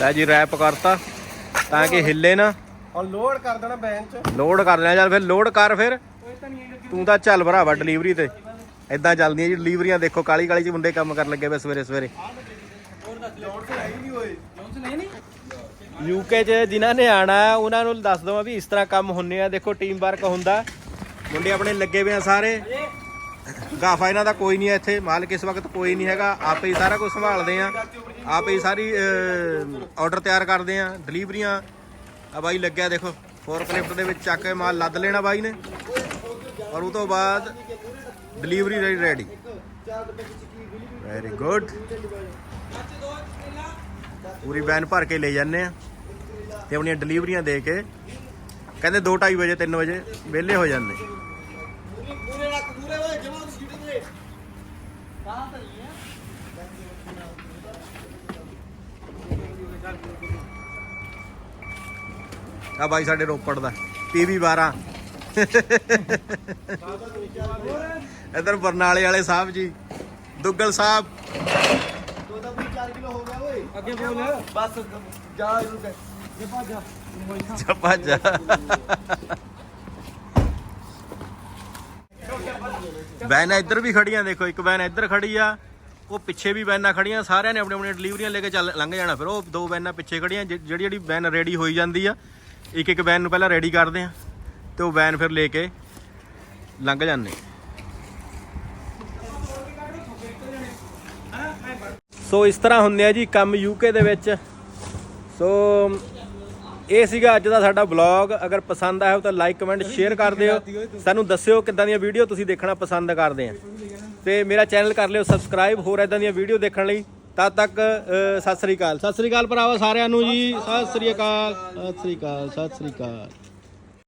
ਨਹੀਂ ਜੀ ਰੈਪ ਕਰਤਾ। ਤਾਂ ਕਿ ਹਿੱਲੇ ਨਾ। ਔਰ ਲੋਡ ਕਰ ਦੇਣਾ ਬੈਂਚ ਲੋਡ ਕਰ ਲਿਆ ਚੱਲ ਫਿਰ ਲੋਡ ਕਰ ਫਿਰ। ਤੂੰ ਤਾਂ ਚੱਲ ਭਰਾਵਾ ਡਿਲੀਵਰੀ ਤੇ। ਐਦਾਂ ਚੱਲਦੀਆਂ ਜੀ ਡਿਲੀਵਰੀਆਂ ਦੇਖੋ ਕਾਲੀ ਕਾਲੀ ਚ ਮੁੰਡੇ ਕੰਮ ਕਰਨ ਲੱਗੇ ਵੇ ਸਵੇਰੇ ਸਵੇਰੇ ਜੌਨਸਨ ਹੈ ਹੀ ਨਹੀਂ ਓਏ ਜੌਨਸਨ ਹੈ ਨਹੀਂ ਯੂਕੇ 'ਚ ਜਿਨ੍ਹਾਂ ਨੇ ਆਣਾ ਉਹਨਾਂ ਨੂੰ ਦੱਸ ਦਵਾਂ ਵੀ ਇਸ ਤਰ੍ਹਾਂ ਕੰਮ ਹੁੰਨੇ ਆ। ਦੇਖੋ ਟੀਮ ਵਰਕ ਹੁੰਦਾ। ਮੁੰਡੇ ਆਪਣੇ ਲੱਗੇ ਹੋਏ ਆ ਸਾਰੇ। ਗਾਫਾ ਇਹਨਾਂ ਦਾ ਕੋਈ ਨਹੀਂ ਹੈ ਇੱਥੇ। ਮਾਲਕ ਇਸ ਵਕਤ ਕੋਈ ਨਹੀਂ ਹੈਗਾ। ਆਪੇ ਹੀ ਸਾਰਾ ਕੁਝ ਸੰਭਾਲਦੇ ਆ। ਆਪੇ ਹੀ ਸਾਰੀ ਆਰਡਰ ਤਿਆਰ ਕਰਦੇ ਆ ਡਿਲੀਵਰੀਆਂ ਆ ਬਾਈ ਲੱਗਿਆ, ਦੇਖੋ ਫੋਰਕਲਿਫਟ ਦੇ ਵਿੱਚ ਚੱਕ ਕੇ ਮਾਲ ਲੱਦ ਲੈਣਾ ਬਾਈ ਨੇ। ਔਰ ਉਹ ਤੋਂ ਬਾਅਦ ਡਿਲੀਵਰੀ ਰੈਡੀ ਵੈਰੀ ਗੁੱਡ ਪੂਰੀ ਵੈਨ ਭਰ ਕੇ ਲੈ ਜਾਂਦੇ ਆ। ਤੇ ਆਪਣੀਆਂ ਡਿਲੀਵਰੀਆਂ ਦੇ ਕੇ ਕਹਿੰਦੇ 2:30 ਵਜੇ 3 ਵਜੇ ਵਿਹਲੇ ਹੋ ਜਾਂਦੇ। ਪੂਰੇ ਲੱਖ ਪੂਰੇ ਓਏ ਜਮਾ ਸੀਟ ਦੇ ਆ। ਬਾਈ ਸਾਡੇ ਰੋਪੜ ਦਾ ਪੀਵੀ 12 ਇਧਰ ਬਰਨਾਲੇ ਵਾਲੇ ਸਾਹਿਬ ਜੀ ਦੁੱਗਲ ਸਾਹਿਬ। ਦੋ ਦਾ 4 ਕਿਲੋ ਹੋ ਗਿਆ ਓਏ। ਅੱਗੇ ਬੋਲ। ਬਸ ਜਾ ਇਹਨੂੰ ਕਹਿ। ਜੇ ਭੱਜ ਜਾ। ਚੱਪਾ ਇੱਧਰ ਵੀ ਖੜੀਆਂ, ਦੇਖੋ, ਇੱਕ ਵੈਨ ਇੱਧਰ ਖੜੀ ਆ, ਉਹ ਪਿੱਛੇ ਵੀ ਵੈਨਾਂ ਖੜੀਆਂ, ਸਾਰਿਆਂ ਨੇ ਆਪਣੀ ਆਪਣੀਆਂ ਡਿਲੀਵਰੀਆਂ ਲੈ ਕੇ ਚੱਲ ਲੰਘ ਜਾਣਾ ਫਿਰ, ਉਹ ਦੋ ਵੈਨਾਂ ਪਿੱਛੇ ਖੜੀਆਂ, ਜਿ- ਜਿਹੜੀ ਜਿਹੜੀ ਵੈਨ ਰੈਡੀ ਹੋਈ ਜਾਂਦੀ ਆ, ਇੱਕ ਇੱਕ ਵੈਨ ਨੂੰ ਪਹਿਲਾਂ ਰੈਡੀ ਕਰਦੇ ਆ, ਤੇ ਉਹ ਵੈਨ ਫਿਰ ਲੈ ਕੇ ਲੰਘ ਜਾਂਦੇ ਸੋ ਇਸ ਤਰ੍ਹਾਂ ਹੁੰਦੇ ਆ ਜੀ ਕੰਮ ਯੂਕੇ ਦੇ ਵਿੱਚ। ਸੋ ਇਹ ਸੀਗਾ ਅੱਜ ਦਾ ਸਾਡਾ ਵਲੌਗ ਅਗਰ ਪਸੰਦ ਆਇਆ ਹੋ ਤਾਂ ਲਾਈਕ ਕਮੈਂਟ ਸ਼ੇਅਰ ਕਰ ਦਿਓ। ਸਾਨੂੰ ਦੱਸਿਓ ਕਿੱਦਾਂ ਦੀਆਂ ਵੀਡੀਓ ਤੁਸੀਂ ਦੇਖਣਾ ਪਸੰਦ ਕਰਦੇ ਆ। ਤੇ ਮੇਰਾ ਚੈਨਲ ਕਰ ਲਿਓ ਸਬਸਕ੍ਰਾਈਬ ਹੋਰ ਇਦਾਂ ਦੀਆਂ ਵੀਡੀਓ ਦੇਖਣ ਲਈ ਤਦ ਤੱਕ ਸਤਿ ਸ੍ਰੀ ਅਕਾਲ। ਸਤਿ ਸ੍ਰੀ ਅਕਾਲ ਭਰਾਵਾ ਸਾਰਿਆਂ ਨੂੰ ਜੀ। ਸਤਿ ਸ੍ਰੀ ਅਕਾਲ ਸਤਿ ਸ੍ਰੀ ਅਕਾਲ ਸਤਿ ਸ੍ਰੀ ਅਕਾਲ।